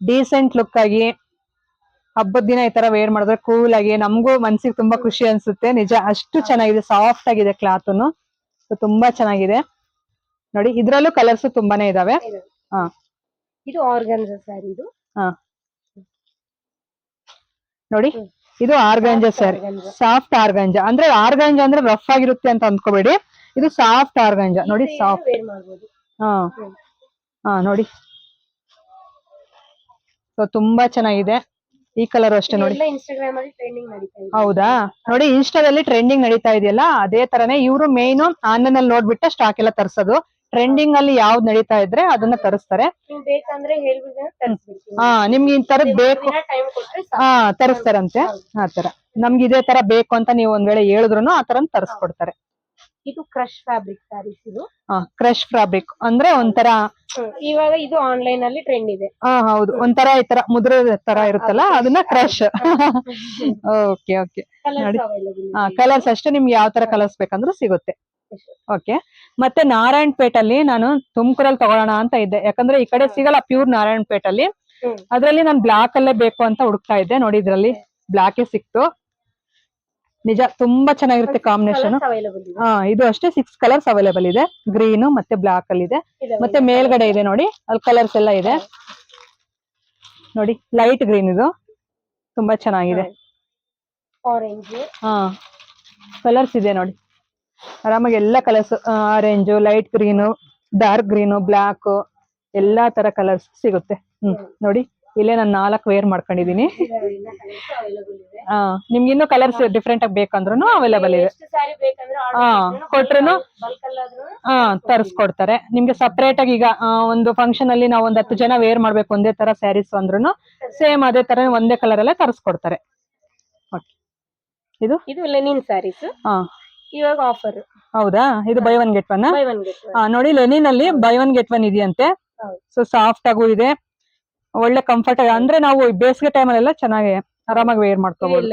ಡೀಸೆಂಟ್ ಲುಕ್ ಆಗಿ ಹಬ್ಬದ ದಿನ ಈ ತರ ವೇರ್ ಮಾಡಿದ್ರೆ ಕೂಲ್ ಆಗಿ ನಮಗೂ ಮನ್ಸಿಗೆ ತುಂಬಾ ಖುಷಿ ಅನ್ಸುತ್ತೆ. ನಿಜ ಅಷ್ಟು ಚೆನ್ನಾಗಿದೆ ಸಾಫ್ಟ್ ಆಗಿದೆ ಕ್ಲಾತ್ನು ತುಂಬಾ ಚೆನ್ನಾಗಿದೆ. ನೋಡಿ ಇದ್ರಲ್ಲೂ ಕಲರ್ಸ್ ತುಂಬಾನೇ ಇದಾವೆ. ಹಾ. ಇದು ಆರ್ಗನ್ಸ ಸ್ಯಾರಿ ಇದು. ಹಾ. ನೋಡಿ. ಇದು ಆರ್ಗಂಜ ಸ್ಯಾರಿ ಸಾಫ್ಟ್ ಆರ್ಗಂಜ. ಅಂದ್ರೆ ಆರ್ಗಂಜ. ಅಂದ್ರೆ ರಫ್ ಆಗಿರುತ್ತೆ ಅಂತ ಅಂದ್ಕೋಬೇಡಿ. ಇದು ಸಾಫ್ಟ್ ಆರ್ಗಂಜ. ನೋಡಿ ಸಾಫ್ಟ್ ಹಾ. ಹಾ ನೋಡಿ. ಸೊ ತುಂಬಾ ಚೆನ್ನಾಗಿದೆ. ಈ ಕಲರ್ ಅಷ್ಟೇ ನೋಡಿ. ಹೌದಾ? ನೋಡಿ ಇನ್ಸ್ಟಾದಲ್ಲಿ ಟ್ರೆಂಡಿಂಗ್ ನಡೀತಾ ಇದೆಯಲ್ಲ? ಅದೇ ತರನೇ ಇವರು ಮೇನ್ ಆನ್ಲೈನ್ ಅಲ್ಲಿ ನೋಡ್ಬಿಟ್ಟ ಸ್ಟಾಕ್ ಎಲ್ಲ ತರ್ಸೋದು. ಟ್ರೆಂಡಿಂಗ್ ಅಲ್ಲಿ ಯಾವ್ದು ನಡೀತಾ ಇದ್ರೆ ಅದನ್ನ ತರಿಸ್ತಾರೆ. ಬೇಕಂದ್ರೆ ಹಾ ನಿಮ್ಗೆ ಈ ತರ ಬೇಕು. ಹಾ ತರಿಸ್ತಾರಂತೆ. ಆ ತರ ನಮ್ಗೆ ಇದೇ ತರ ಬೇಕು ಅಂತ ನೀವು ಒಂದ್ ವೇಳೆ ಹೇಳಿದ್ರು ಆ ತರ ತರಿಸ್ಕೊಡ್ತಾರೆ. ಇದು ಕ್ರಶ್ ಫ್ಯಾಬ್ರಿಕ್ ಸ್ಯಾರೀಸ್ ಇದು. ಹಾ ಕ್ರಶ್ ಫ್ಯಾಬ್ರಿಕ್ ಅಂದ್ರೆ ಒಂಥರ ಇವಾಗ ಇದು ಆನ್ಲೈನ್ ಅಲ್ಲಿ ಟ್ರೆಂಡ್ ಇದೆ. ಹಾ ಹೌದು. ಒಂಥರ ಈ ತರ ಮುದ್ರ ತರ ಇರುತ್ತಲ್ಲ ಅದನ್ನ ಕ್ರಶ್ ಓಕೆ ಓಕೆ ಕಲರ್ಸ್ ಅಷ್ಟೇ ನಿಮ್ಗೆ ಯಾವ ತರ ಕಲರ್ಸ್ ಬೇಕಂದ್ರೂ ಸಿಗುತ್ತೆ. ಓಕೆ ಮತ್ತೆ ನಾರಾಯಣ್ ಅಲ್ಲಿ ನಾನು ತುಮಕೂರಲ್ಲಿ ತಗೊಳ್ಳೋಣ ಅಂತ ಇದ್ದೆ. ಯಾಕಂದ್ರೆ ಈ ಕಡೆ ಸಿಗಲ್ಲ ಪ್ಯೂರ್ ನಾರಾಯಣಪೇಟಲ್ಲಿ. ಹ್ಮ್. ಅದ್ರಲ್ಲಿ ನಾನು ಬ್ಲಾಕ್ ಅಲ್ಲೇ ಬೇಕು ಅಂತ ಹುಡುಕ್ತಾ ಇದ್ದೆ. ನೋಡಿ ಇದ್ರಲ್ಲಿ ಬ್ಲಾಕೇ ಸಿಕ್ತು. ನಿಜ ತುಂಬಾ ಚೆನ್ನಾಗಿರುತ್ತೆ ಕಾಂಬಿನೇಷನ್ ಹಾ ಇದು ಅಷ್ಟೇ ಸಿಕ್ಸ್ ಕಲರ್ಸ್ ಅವೈಲೇಬಲ್ ಇದೆ. ಗ್ರೀನ್ ಮತ್ತೆ ಬ್ಲಾಕ್ ಅಲ್ಲಿ ಇದೆ. ಮತ್ತೆ ಮೇಲ್ಗಡೆ ಇದೆ ನೋಡಿ. ಅಲ್ಲಿ ಕಲರ್ಸ್ ಎಲ್ಲ ಇದೆ. ನೋಡಿ ಲೈಟ್ ಗ್ರೀನ್ ಇದು. ತುಂಬಾ ಚೆನ್ನಾಗಿದೆ. ಆರೆಂಜ್ ಹಾ ಕಲರ್ಸ್ ಇದೆ ನೋಡಿ. ಆರಾಮಾಗಿ ಎಲ್ಲ colours orange light green dark green black ಎಲ್ಲಾ ತರ ಕಲರ್ಸ್ ಸಿಗುತ್ತೆ. ಹ್ಮ್ ನೋಡಿ ಇಲ್ಲೇ ನಾನು ನಾಲ್ಕು ವೇರ್ ಮಾಡ್ಕೊಂಡಿದೀನಿ. ಹಾ ನಿಮ್ಗೆ ಇನ್ನೂ ಕಲರ್ಸ್ ಡಿಫ್ರೆಂಟ್ ಆಗಿ ಬೇಕಂದ್ರು ಅವೈಲೇಬಲ್ ಇದೆ ಹಾ, ಕೊಟ್ರು ಹಾ ತರಿಸ್ಕೊಡ್ತಾರೆ. ನಿಮ್ಗೆ ಸಪ್ರೇಟ್ ಆಗಿ ಈಗ ಒಂದು ಫಂಕ್ಷನ್ ಅಲ್ಲಿ ನಾವು ಒಂದ್ ಹತ್ತು ಜನ ವೇರ್ ಮಾಡ್ಬೇಕು ಒಂದೇ ತರ ಸ್ಯಾರೀಸ್ ಅಂದ್ರೂ ಸೇಮ್ ಅದೇ ತರ ಒಂದೇ ಕಲರ್ ಅಲ್ಲೇ ತರಿಸ್ಕೊಡ್ತಾರೆ. ಇದು? ಲೆನಿನ್ ಸ್ಯಾರೀಸ್ ಹಾ ಇವಾಗ ಆಫರ್ ಹೌದಾ? ಇದು buy one get one buy one get ನೋಡಿ ಲೆನಿನ್ ಅಲ್ಲಿ ಬೈ ಒನ್ ಗೆಟ್ ಒನ್ ಇದೆಯಂತೆ. ಸೊ ಸಾಫ್ಟ್ ಆಗು ಇದೆ. ಒಳ್ಳೆ ಕಂಫರ್ಟ್ ಅಂದ್ರೆ ನಾವು ಬೇಸಿಗೆ ಟೈಮ್ ಅಲ್ಲೆಲ್ಲ ಚೆನ್ನಾಗಿ ಆರಾಮಾಗಿ ವೇರ್ ಮಾಡ್ಕೋಬಹುದು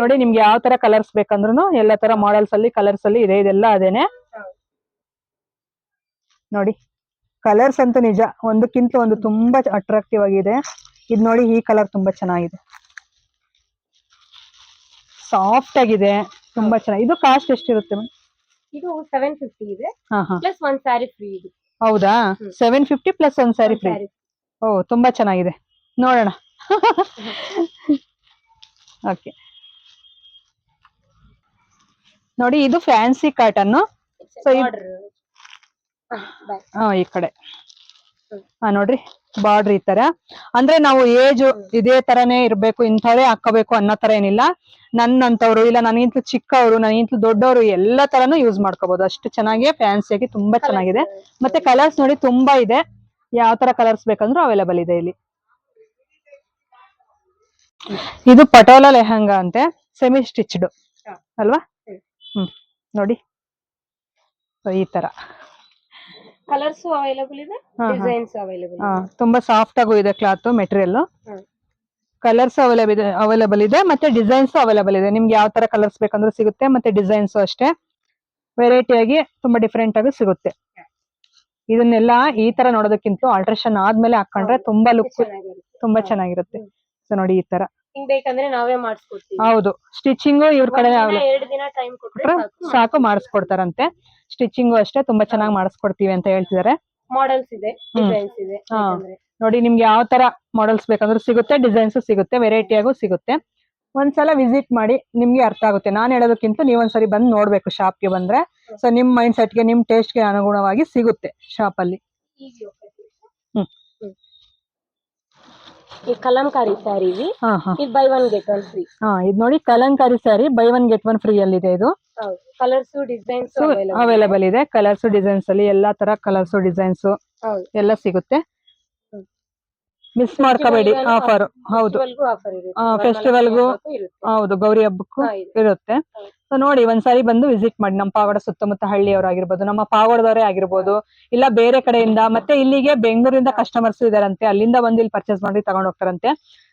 ನೋಡಿ ನಿಮ್ಗೆ ಯಾವ ತರ ಕಲರ್ಸ್ ಬೇಕಂದ್ರು ಎಲ್ಲ ತರ ಮಾಡೆಲ್ಸ್ ಅಲ್ಲಿ ಕಲರ್ಸ್ ಅಲ್ಲಿ ಇದೆ. ಇದೆಲ್ಲ ಅದೇನೆ. ನೋಡಿ ಕಲರ್ಸ್ ಅಂತೂ ನಿಜ. ಒಂದಕ್ಕಿಂತ ಒಂದು ತುಂಬಾ ಅಟ್ರಾಕ್ಟಿವ್ ಆಗಿದೆ. ಇದು ನೋಡಿ ಈ ಕಲರ್ ತುಂಬಾ ಚೆನ್ನಾಗಿದೆ. ಸಾಫ್ಟ್ ಆಗಿದೆ ತುಂಬಾ ಚೆನ್ನಾಗಿ. ಇದು ಕಾಸ್ಟ್ ಎಷ್ಟಿರುತ್ತೆ ಇದು ಸೆವೆನ್ ಫಿಫ್ಟಿ ಇದೆ. ಪ್ಲಸ್ ಒಂದ್ ಸ್ಯಾರಿ ಫ್ರೀ ಇದೆ. ಹೌದಾ. ಸೆವೆನ್ ಫಿಫ್ಟಿ ಪ್ಲಸ್ ಒಂದ್ ಸ್ಯಾರಿ ಫ್ರೀ ಓ ತುಂಬಾ ಚೆನ್ನಾಗಿದೆ. ನೋಡೋಣ. ಓಕೆ ನೋಡಿ ಇದು ಫ್ಯಾನ್ಸಿ ಕಾಟನ್ ಸೊ ಈ ಕಡೆ. ಹಾ ನೋಡ್ರಿ ಬಾರ್ಡ್ರ್ ಈ ತರ. ಅಂದ್ರೆ ನಾವು ಏಜ್ ಇದೇ ತರನೇ ಇರ್ಬೇಕು ಇಂಥವ್ರೆ ಹಾಕೋಬೇಕು ಅನ್ನೋ ತರ ಏನಿಲ್ಲ. ನನ್ನಂತವ್ರು ಇಲ್ಲ ನನಗಿಂತ ಚಿಕ್ಕವರು ನನಗಿಂತ ದೊಡ್ಡವರು ಎಲ್ಲ ತರನು ಯೂಸ್ ಮಾಡ್ಕೋಬಹುದು ಅಷ್ಟು ಚೆನ್ನಾಗಿ ಫ್ಯಾನ್ಸಿ ಆಗಿ ತುಂಬಾ ಚೆನ್ನಾಗಿದೆ. ಮತ್ತೆ ಕಲರ್ಸ್ ನೋಡಿ ತುಂಬಾ ಇದೆ. ಯಾವ ತರ ಕಲರ್ಸ್ ಬೇಕಂದ್ರೂ ಅವೈಲೇಬಲ್ ಇದೆ ಇಲ್ಲಿ. ಇದು ಪಟೋಲ ಲೆಹಂಗಾ ಅಂತೆ ಸೆಮಿ ಸ್ಟಿಚ್ಡ್ ಅಲ್ವಾ. ಹ್ಮ್ ನೋಡಿ. ಈ ತರ. ಕಲರ್ಸ್ ಅವೈಲೇಬಲ್ ಇದೆ ಹಾ, ಹಾ. ಡಿಸೈನ್ಸ್ ಅವೈಲೇಬಲ್ ಹಾ ತುಂಬಾ ಸಾಫ್ಟ್ ಆಗು ಇದೆ ಕ್ಲಾತ್ ಮೆಟೀರಿಯಲ್ ಹ್ಮ್. ಕಲರ್ಸ್ ಅವೈಲೇಬಲ್ ಇದೆ ಅವೈಲೇಬಲ್ ಇದೆ ಮತ್ತೆ ಡಿಸೈನ್ಸ್ ಅವೈಲೇಬಲ್ ಇದೆ. ನಿಮ್ಗೆ ಯಾವ ತರ ಕಲರ್ಸ್ ಬೇಕಂದ್ರೂ ಸಿಗುತ್ತೆ ಮತ್ತೆ ಡಿಸೈನ್ಸ್ ಅಷ್ಟೇ. ವೆರೈಟಿ ಆಗಿ ತುಂಬಾ ಡಿಫ್ರೆಂಟ್ ಆಗಿ ಸಿಗುತ್ತೆ. ಇದನ್ನೆಲ್ಲ ಈ ತರ ನೋಡೋದಕ್ಕಿಂತ ಆಲ್ಟ್ರೇಷನ್ ಆದ್ಮೇಲೆ ಹಾಕೊಂಡ್ರೆ ತುಂಬಾ ಲುಕ್ ಚೆನ್ನಾಗಿರುತ್ತೆ. ತುಂಬಾ ಚೆನ್ನಾಗಿರುತ್ತೆ. ಸೊ ನೋಡಿ ಈ ತರ. ಹಿಂಗ್ ಬೇಕಂದ್ರೆ ನಾವೇ ಮಾಡಿಸ್ಕೊಡ್ತೀವಿ. ಹೌದು. ಸ್ಟಿಚಿಂಗ್ ಇವ್ರ ಕಡೆ ಎರಡು ದಿನ ಟೈಮ್ ಕೊಟ್ರೆ ಸಾಕು. ಮಾಡ್ಸ್ಕೊಡ್ತಾರಂತೆ. ಸ್ಟಿಚಿಂಗು ಅಷ್ಟೇ ತುಂಬಾ ಚೆನ್ನಾಗಿ ಮಾಡಿಸ್ಕೊಡ್ತೀವಿ ಅಂತ ಹೇಳ್ತಿದ್ದಾರೆ ಮಾಡೆಲ್ಸ್ ಇದೆ ಡಿಸೈನ್ಸ್ ಇದೆ. ನೋಡಿ ನಿಮ್ಗೆ ಯಾವ ತರ ಮಾಡೆಲ್ಸ್ ಬೇಕಂದ್ರೂ ಸಿಗುತ್ತೆ ಡಿಸೈನ್ಸ್ ಸಿಗುತ್ತೆ ವೆರೈಟಿ ಆಗು ಸಿಗುತ್ತೆ. ಒಂದ್ಸಲ ವಿಸಿಟ್ ಮಾಡಿ ನಿಮ್ಗೆ ಅರ್ಥ ಆಗುತ್ತೆ. ನಾನು ಹೇಳೋದಕ್ಕಿಂತ ನೀವೊಂದ್ಸರಿ ಬಂದು ನೋಡ್ಬೇಕು ಶಾಪ್ಗೆ ಬಂದ್ರೆ. ಸೊ ನಿಮ್ ಮೈಂಡ್ ಸೆಟ್ಗೆ ನಿಮ್ ಟೇಸ್ಟ್ಗೆ ಅನುಗುಣವಾಗಿ ಸಿಗುತ್ತೆ ಶಾಪ್ ಅಲ್ಲಿ Easy okay. ಹ್ಮ್. ಹ್ಮ್. ಈ ಕಲಂಕಾರಿ ಸ್ಯಾರಿ ಹಾ ಹಾ. ಇದು buy one get one free ಹಾ ಇದು ನೋಡಿ Kalamkari saree buy one get one free ಅಲ್ಲಿ ಇದೆ ಇದು. ಕಲರ್ಸ್ ಡಿಸೈನ್ಸ್ ಅವೈಲೇಬಲ್ ಇದೆ. ಕಲರ್ಸ್ ಡಿಸೈನ್ಸ್ ಅಲ್ಲಿ ಎಲ್ಲಾ ತರ ಕಲರ್ಸ್ ಡಿಸೈನ್ಸ್ ಎಲ್ಲ ಸಿಗುತ್ತೆ. ಮಿಸ್ ಮಾಡ್ಕೋಬೇಡಿ ಆಫರ್ ಹೌದು. ಆಫರ್ ಇರುತ್ತೆ. ಆ, ವರಮಹಾಲಕ್ಷ್ಮಿ festival ಗೂ ಹೌದು ಗೌರಿ ಹಬ್ಬಕ್ಕೂ ಇರುತ್ತೆ. ಸೊ ನೋಡಿ ಒಂದ್ಸಾರಿ ಬಂದು ವಿಸಿಟ್ ಮಾಡಿ ನಮ್ಮ ಪಾವಗಡ ಸುತ್ತಮುತ್ತ ಹಳ್ಳಿಯವರಾಗಿರ್ಬೋದು ನಮ್ಮ ಪಾವಗಡದವರೇ ಆಗಿರ್ಬೋದು ಇಲ್ಲ ಬೇರೆ ಕಡೆಯಿಂದ ಮತ್ತೆ ಇಲ್ಲಿಗೆ ಬೆಂಗಳೂರಿಂದ ಕಸ್ಟಮರ್ಸ್ ಇದಾರಂತೆ ಅಲ್ಲಿಂದ ಬಂದು ಇಲ್ಲಿ ಪರ್ಚೇಸ್ ಮಾಡಿ ತಗೊಂಡ್ ಹೋಗ್ತಾರಂತೆ.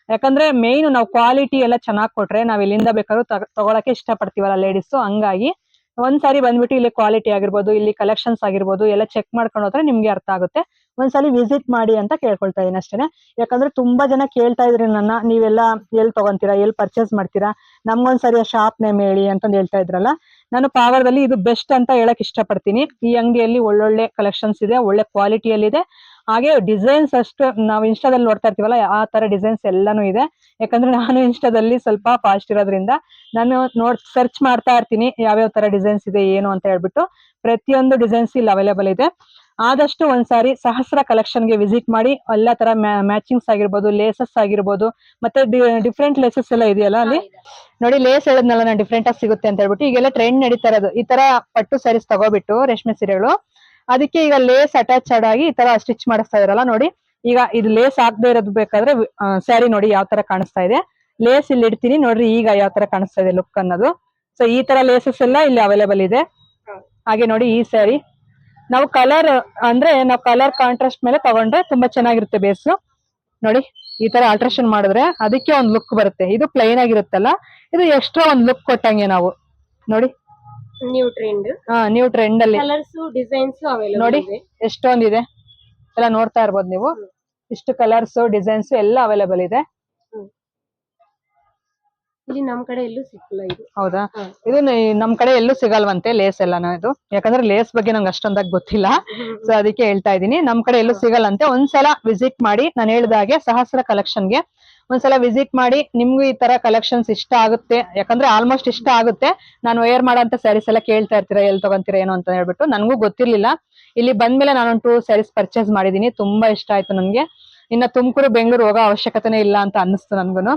ಯಾಕಂದ್ರೆ ಮೇನ್ ನಾವು ಕ್ವಾಲಿಟಿ ಎಲ್ಲ ಚೆನ್ನಾಗಿ ಕೊಟ್ರೆ ನಾವ್ ಇಲ್ಲಿಂದ ಬೇಕಾದ್ರೂ ತಗೊಳಕ್ಕೆ ಇಷ್ಟ ಪಡ್ತೀವಲ್ಲ ಲೇಡೀಸ್ ಹಂಗಾಗಿ ಒಂದ್ಸಾರಿ ಬಂದ್ಬಿಟ್ಟು ಇಲ್ಲಿ ಕ್ವಾಲಿಟಿ ಆಗಿರ್ಬೋದು ಇಲ್ಲಿ ಕಲೆಕ್ಷನ್ಸ್ ಆಗಿರ್ಬೋದು ಎಲ್ಲ ಚೆಕ್ ಮಾಡ್ಕೊಂಡು ಹೋದ್ರೆ ನಿಮ್ಗೆ ಅರ್ಥ ಆಗುತ್ತೆ. ಒಂದ್ಸಲಿ ವಿಸಿಟ್ ಮಾಡಿ ಅಂತ ಕೇಳ್ಕೊಳ್ತಾ ಇದೀನಿ ಅಷ್ಟೇ ಯಾಕಂದ್ರೆ ತುಂಬಾ ಜನ ಕೇಳ್ತಾ ಇದ್ರಿ ನನ್ನ, ನೀವೆಲ್ಲ ಎಲ್ಲಿ ತಗೊಂತೀರಾ, ಎಲ್ಲಿ ಪರ್ಚೇಸ್ ಮಾಡ್ತೀರಾ, ನಮ್ಗೊಂದ್ಸರಿ ಶಾಪ್ ನೇಮ್ ಹೇಳಿ ಅಂತಂದು ಹೇಳ್ತಾ ಇದ್ರಲ್ಲ, ನಾನು ಪಾವರ್ದಲ್ಲಿ ಇದು ಬೆಸ್ಟ್ ಅಂತ ಹೇಳಕ್ ಇಷ್ಟಪಡ್ತೀನಿ. ಈ ಅಂಗಡಿಯಲ್ಲಿ ಒಳ್ಳೊಳ್ಳೆ ಕಲೆಕ್ಷನ್ಸ್ ಇದೆ, ಒಳ್ಳೆ ಕ್ವಾಲಿಟಿಯಲ್ಲಿ ಇದೆ ಹಾಗೆ ಡಿಸೈನ್ಸ್ ಅಷ್ಟು ನಾವು ಇನ್ಸ್ಟಾದಲ್ಲಿ ನೋಡ್ತಾ ಇರ್ತೀವಲ್ಲ, ಆ ತರ ಡಿಸೈನ್ಸ್ ಎಲ್ಲಾನು ಇದೆ. ಯಾಕಂದ್ರೆ ನಾನು ಇನ್ಸ್ಟಾದಲ್ಲಿ ಸ್ವಲ್ಪ ಫಾಸ್ಟ್ ಇರೋದ್ರಿಂದ ನಾನು ನೋಡ್ ಸರ್ಚ್ ಮಾಡ್ತಾ ಇರ್ತೀನಿ ಯಾವ್ಯಾವ ತರ ಡಿಸೈನ್ಸ್ ಇದೆ, ಏನು ಅಂತ ಹೇಳ್ಬಿಟ್ಟು. ಪ್ರತಿಯೊಂದು ಡಿಸೈನ್ಸ್ ಇಲ್ಲಿ ಅವೈಲೇಬಲ್ ಇದೆ. ಆದಷ್ಟು ಒಂದ್ಸಾರಿ ಸಹಸ್ರ ಕಲೆಕ್ಷನ್ಗೆ ಗೆ ವಿಸಿಟ್ ಮಾಡಿ ಎಲ್ಲಾ ತರ ಮ್ಯಾಚಿಂಗ್ಸ್ ಆಗಿರ್ಬೋದು ಲೇಸಸ್ ಆಗಿರ್ಬೋದು ಮತ್ತೆ ಡಿಫ್ರೆಂಟ್ ಲೇಸಸ್ ಎಲ್ಲ ಇದೆಯಲ್ಲ ಅಲ್ಲಿ? ನೋಡಿ ಲೇಸ್ ಹೇಳದ್ನಲ್ಲ ನಾನು ಡಿಫ್ರೆಂಟ್ ಆಗಿ ಸಿಗುತ್ತೆ ಅಂತ ಹೇಳ್ಬಿಟ್ಟು ಈಗೆಲ್ಲ ಟ್ರೆಂಡ್ ನಡೀತಾ ಇರೋದು. ಈ ತರ ಪಟ್ಟು ಸ್ಯಾರೀಸ್ ತಗೋಬಿಟ್ಟು ರೇಷ್ಮೆ ಸೀರೆಗಳು. ಅದಕ್ಕೆ ಈಗ ಲೇಸ್ ಅಟ್ಯಾಚ್ ಆಗಿ ಈ ತರ ಸ್ಟಿಚ್ ಮಾಡಿಸ್ತಾ ಇರಲ್ಲ ನೋಡಿ. ಈಗ ಇದು ಲೇಸ್ ಆಗದೆ ಇರೋದು ಬೇಕಾದ್ರೆ ಸ್ಯಾರಿ ನೋಡಿ ಯಾವ ತರ ಕಾಣಿಸ್ತಾ ಇದೆ. ಲೇಸ್ ಇಲ್ಲಿ ಇಡ್ತೀನಿ ನೋಡ್ರಿ ಈಗ ಯಾವ ತರ ಕಾಣಿಸ್ತಾ ಇದೆ ಲುಕ್ ಅನ್ನೋದು. ಸೊ ಈ ತರ ಲೇಸಸ್ ಎಲ್ಲ ಇಲ್ಲಿ ಅವೈಲೇಬಲ್ ಇದೆ. ಹಾಗೆ ನೋಡಿ ಈ ಸ್ಯಾರಿ ನಾವು ಕಲರ್ ಅಂದ್ರೆ ನಾವು ಕಲರ್ ಕಾಂಟ್ರಾಸ್ಟ್ ಮೇಲೆ ತಗೊಂಡ್ರೆ ತುಂಬಾ ಚೆನ್ನಾಗಿರುತ್ತೆ ಬೇಸು ನೋಡಿ ಈ ತರ ಆಲ್ಟ್ರೇಷನ್ ಮಾಡಿದ್ರೆ ಅದಕ್ಕೆ ಒಂದ್ ಲುಕ್ ಬರುತ್ತೆ. ಇದು ಪ್ಲೈನ್ ಆಗಿರುತ್ತಲ್ಲ ಇದು ಎಕ್ಸ್ಟ್ರಾ ಒಂದ್ ಲುಕ್ ಕೊಟ್ಟಂಗೆ ನಾವು. ನೋಡಿ. ನ್ಯೂ ಟ್ರೆಂಡ್ ಹಾ ನ್ಯೂ ಟ್ರೆಂಡ್ ಅಲ್ಲಿ. ಕಲರ್ಸ್ ಡಿಸೈನ್ಸ್ ನೋಡಿ. ಎಷ್ಟೊಂದಿದೆ. ಎಲ್ಲ ನೋಡ್ತಾ ಇರ್ಬೋದು ನೀವು. ಇಷ್ಟು ಕಲರ್ಸ್ ಡಿಸೈನ್ಸ್ ಎಲ್ಲ ಅವೈಲೇಬಲ್ ಇದೆ. ಇಲ್ಲಿ ನಮ್ ಕಡೆ ಎಲ್ಲೂ ಸಿಕ್ಕಿಲ್ಲ ಇದು. ಹೌದಾ? ಇದು ನಮ್ ಕಡೆ ಎಲ್ಲೂ ಸಿಗಲ್ವಂತೆ ಲೇಸ್ ಎಲ್ಲಾನು ಇದು. ಯಾಕಂದ್ರೆ ಲೇಸ್ ಬಗ್ಗೆ ನಂಗೆ ಅಷ್ಟೊಂದಾಗಿ ಗೊತ್ತಿಲ್ಲ. ಸೊ ಅದಕ್ಕೆ ಹೇಳ್ತಾ ಇದೀನಿ ನಮ್ ಕಡೆ ಎಲ್ಲೂ ಸಿಗಲ್ಲಂತೆ ಒಂದ್ಸಲ ವಿಸಿಟ್ ಮಾಡಿ ನಾನು ಹೇಳ್ದಾಗೆ ಸಹಸ್ರ ಕಲೆಕ್ಷನ್ಗೆ ಒಂದ್ಸಲ ವಿಸಿಟ್ ಮಾಡಿ ನಿಮ್ಗೂ ಈ ತರ ಕಲೆಕ್ಷನ್ಸ್ ಇಷ್ಟ ಆಗುತ್ತೆ. ಯಾಕಂದ್ರೆ ಆಲ್ಮೋಸ್ಟ್ ಇಷ್ಟ ಆಗುತ್ತೆ. ನಾನು ವೇರ್ ಮಾಡೋಂತ ಸ್ಯಾರೀಸ್ ಎಲ್ಲ ಕೇಳ್ತಾ ಇರ್ತೀರಾ ಎಲ್ಲಿ ತಗೊಂತೀರಾ ಏನು ಅಂತ ಹೇಳ್ಬಿಟ್ಟು ನನಗೂ ಗೊತ್ತಿರ್ಲಿಲ್ಲ. ಇಲ್ಲಿ ಬಂದ್ಮೇಲೆ ನಾನೊಂದು ಟೂ ಸ್ಯಾರೀಸ್ ಪರ್ಚೇಸ್ ಮಾಡಿದೀನಿ ತುಂಬಾ ಇಷ್ಟ ಆಯ್ತು ನನ್ಗೆ ಇನ್ನ ತುಮಕೂರು ಬೆಂಗಳೂರು ಹೋಗೋ ಅವಶ್ಯಕತೆನೇ ಇಲ್ಲ ಅಂತ ಅನ್ನಿಸ್ತು ನನ್ಗುನು.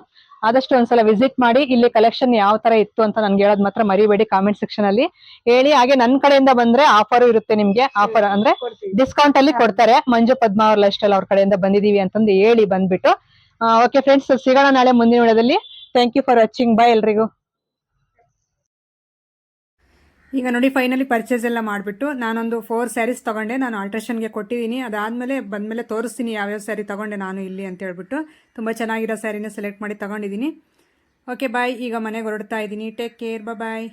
ಆದಷ್ಟು ಒಂದ್ಸಲ ವಿಸಿಟ್ ಮಾಡಿ ಇಲ್ಲಿ ಕಲೆಕ್ಷನ್ ಯಾವ ತರ ಇತ್ತು ಅಂತ ನನ್ಗೆ ಹೇಳೋದ್ ಮಾತ್ರ ಮರಿಬೇಡಿ ಕಾಮೆಂಟ್ ಸೆಕ್ಷನ್ ಅಲ್ಲಿ. ಹೇಳಿ ಹಾಗೆ ನನ್ ಕಡೆಯಿಂದ ಬಂದ್ರೆ ಆಫರ್ ಇರುತ್ತೆ ನಿಮ್ಗೆ. ಆಫರ್ ಅಂದ್ರೆ ಡಿಸ್ಕೌಂಟ್ ಅಲ್ಲಿ ಕೊಡ್ತಾರೆ. ಮಂಜು ಪದ್ಮ ಅವ್ರ ಲೈಫ್ ಸ್ಟೈಲ್ ಅವ್ರ ಕಡೆಯಿಂದ ಬಂದಿದೀವಿ ಅಂತಂದು ಹೇಳಿ ಬಂದ್ಬಿಟ್ಟು. ಓಕೆ ಫ್ರೆಂಡ್ಸ್ ಸಿಗೋಣ ನಾಳೆ ಮುಂದಿನ ವಿಡಿಯೋದಲ್ಲಿ. Thank you for watching bye ಎಲ್ರಿಗೂ. ಈಗ ನೋಡಿ ಫೈನಲಿ ಪರ್ಚೇಸ್ ಎಲ್ಲ ಮಾಡಿಬಿಟ್ಟು ನಾನೊಂದು ಫೋರ್ ಸ್ಯಾರೀಸ್ ತೊಗೊಂಡೆ. ನಾನು ಆಲ್ಟ್ರೇಷನ್ಗೆ ಕೊಟ್ಟಿದ್ದೀನಿ ಅದಾದಮೇಲೆ ಬಂದಮೇಲೆ ತೋರಿಸ್ತೀನಿ ಯಾವ್ಯಾವ ಸ್ಯಾರಿ ತೊಗೊಂಡೆ ನಾನು ಇಲ್ಲಿ ಅಂತ ಹೇಳ್ಬಿಟ್ಟು. ತುಂಬ ಚೆನ್ನಾಗಿರೋ ಸ್ಯಾರಿನ ಸೆಲೆಕ್ಟ್ ಮಾಡಿ ತೊಗೊಂಡಿದ್ದೀನಿ ಓಕೆ ಬಾಯ್ ಈಗ ಮನೆಗೆ ಹೊರಡ್ತಾ ಇದ್ದೀನಿ. Take care bye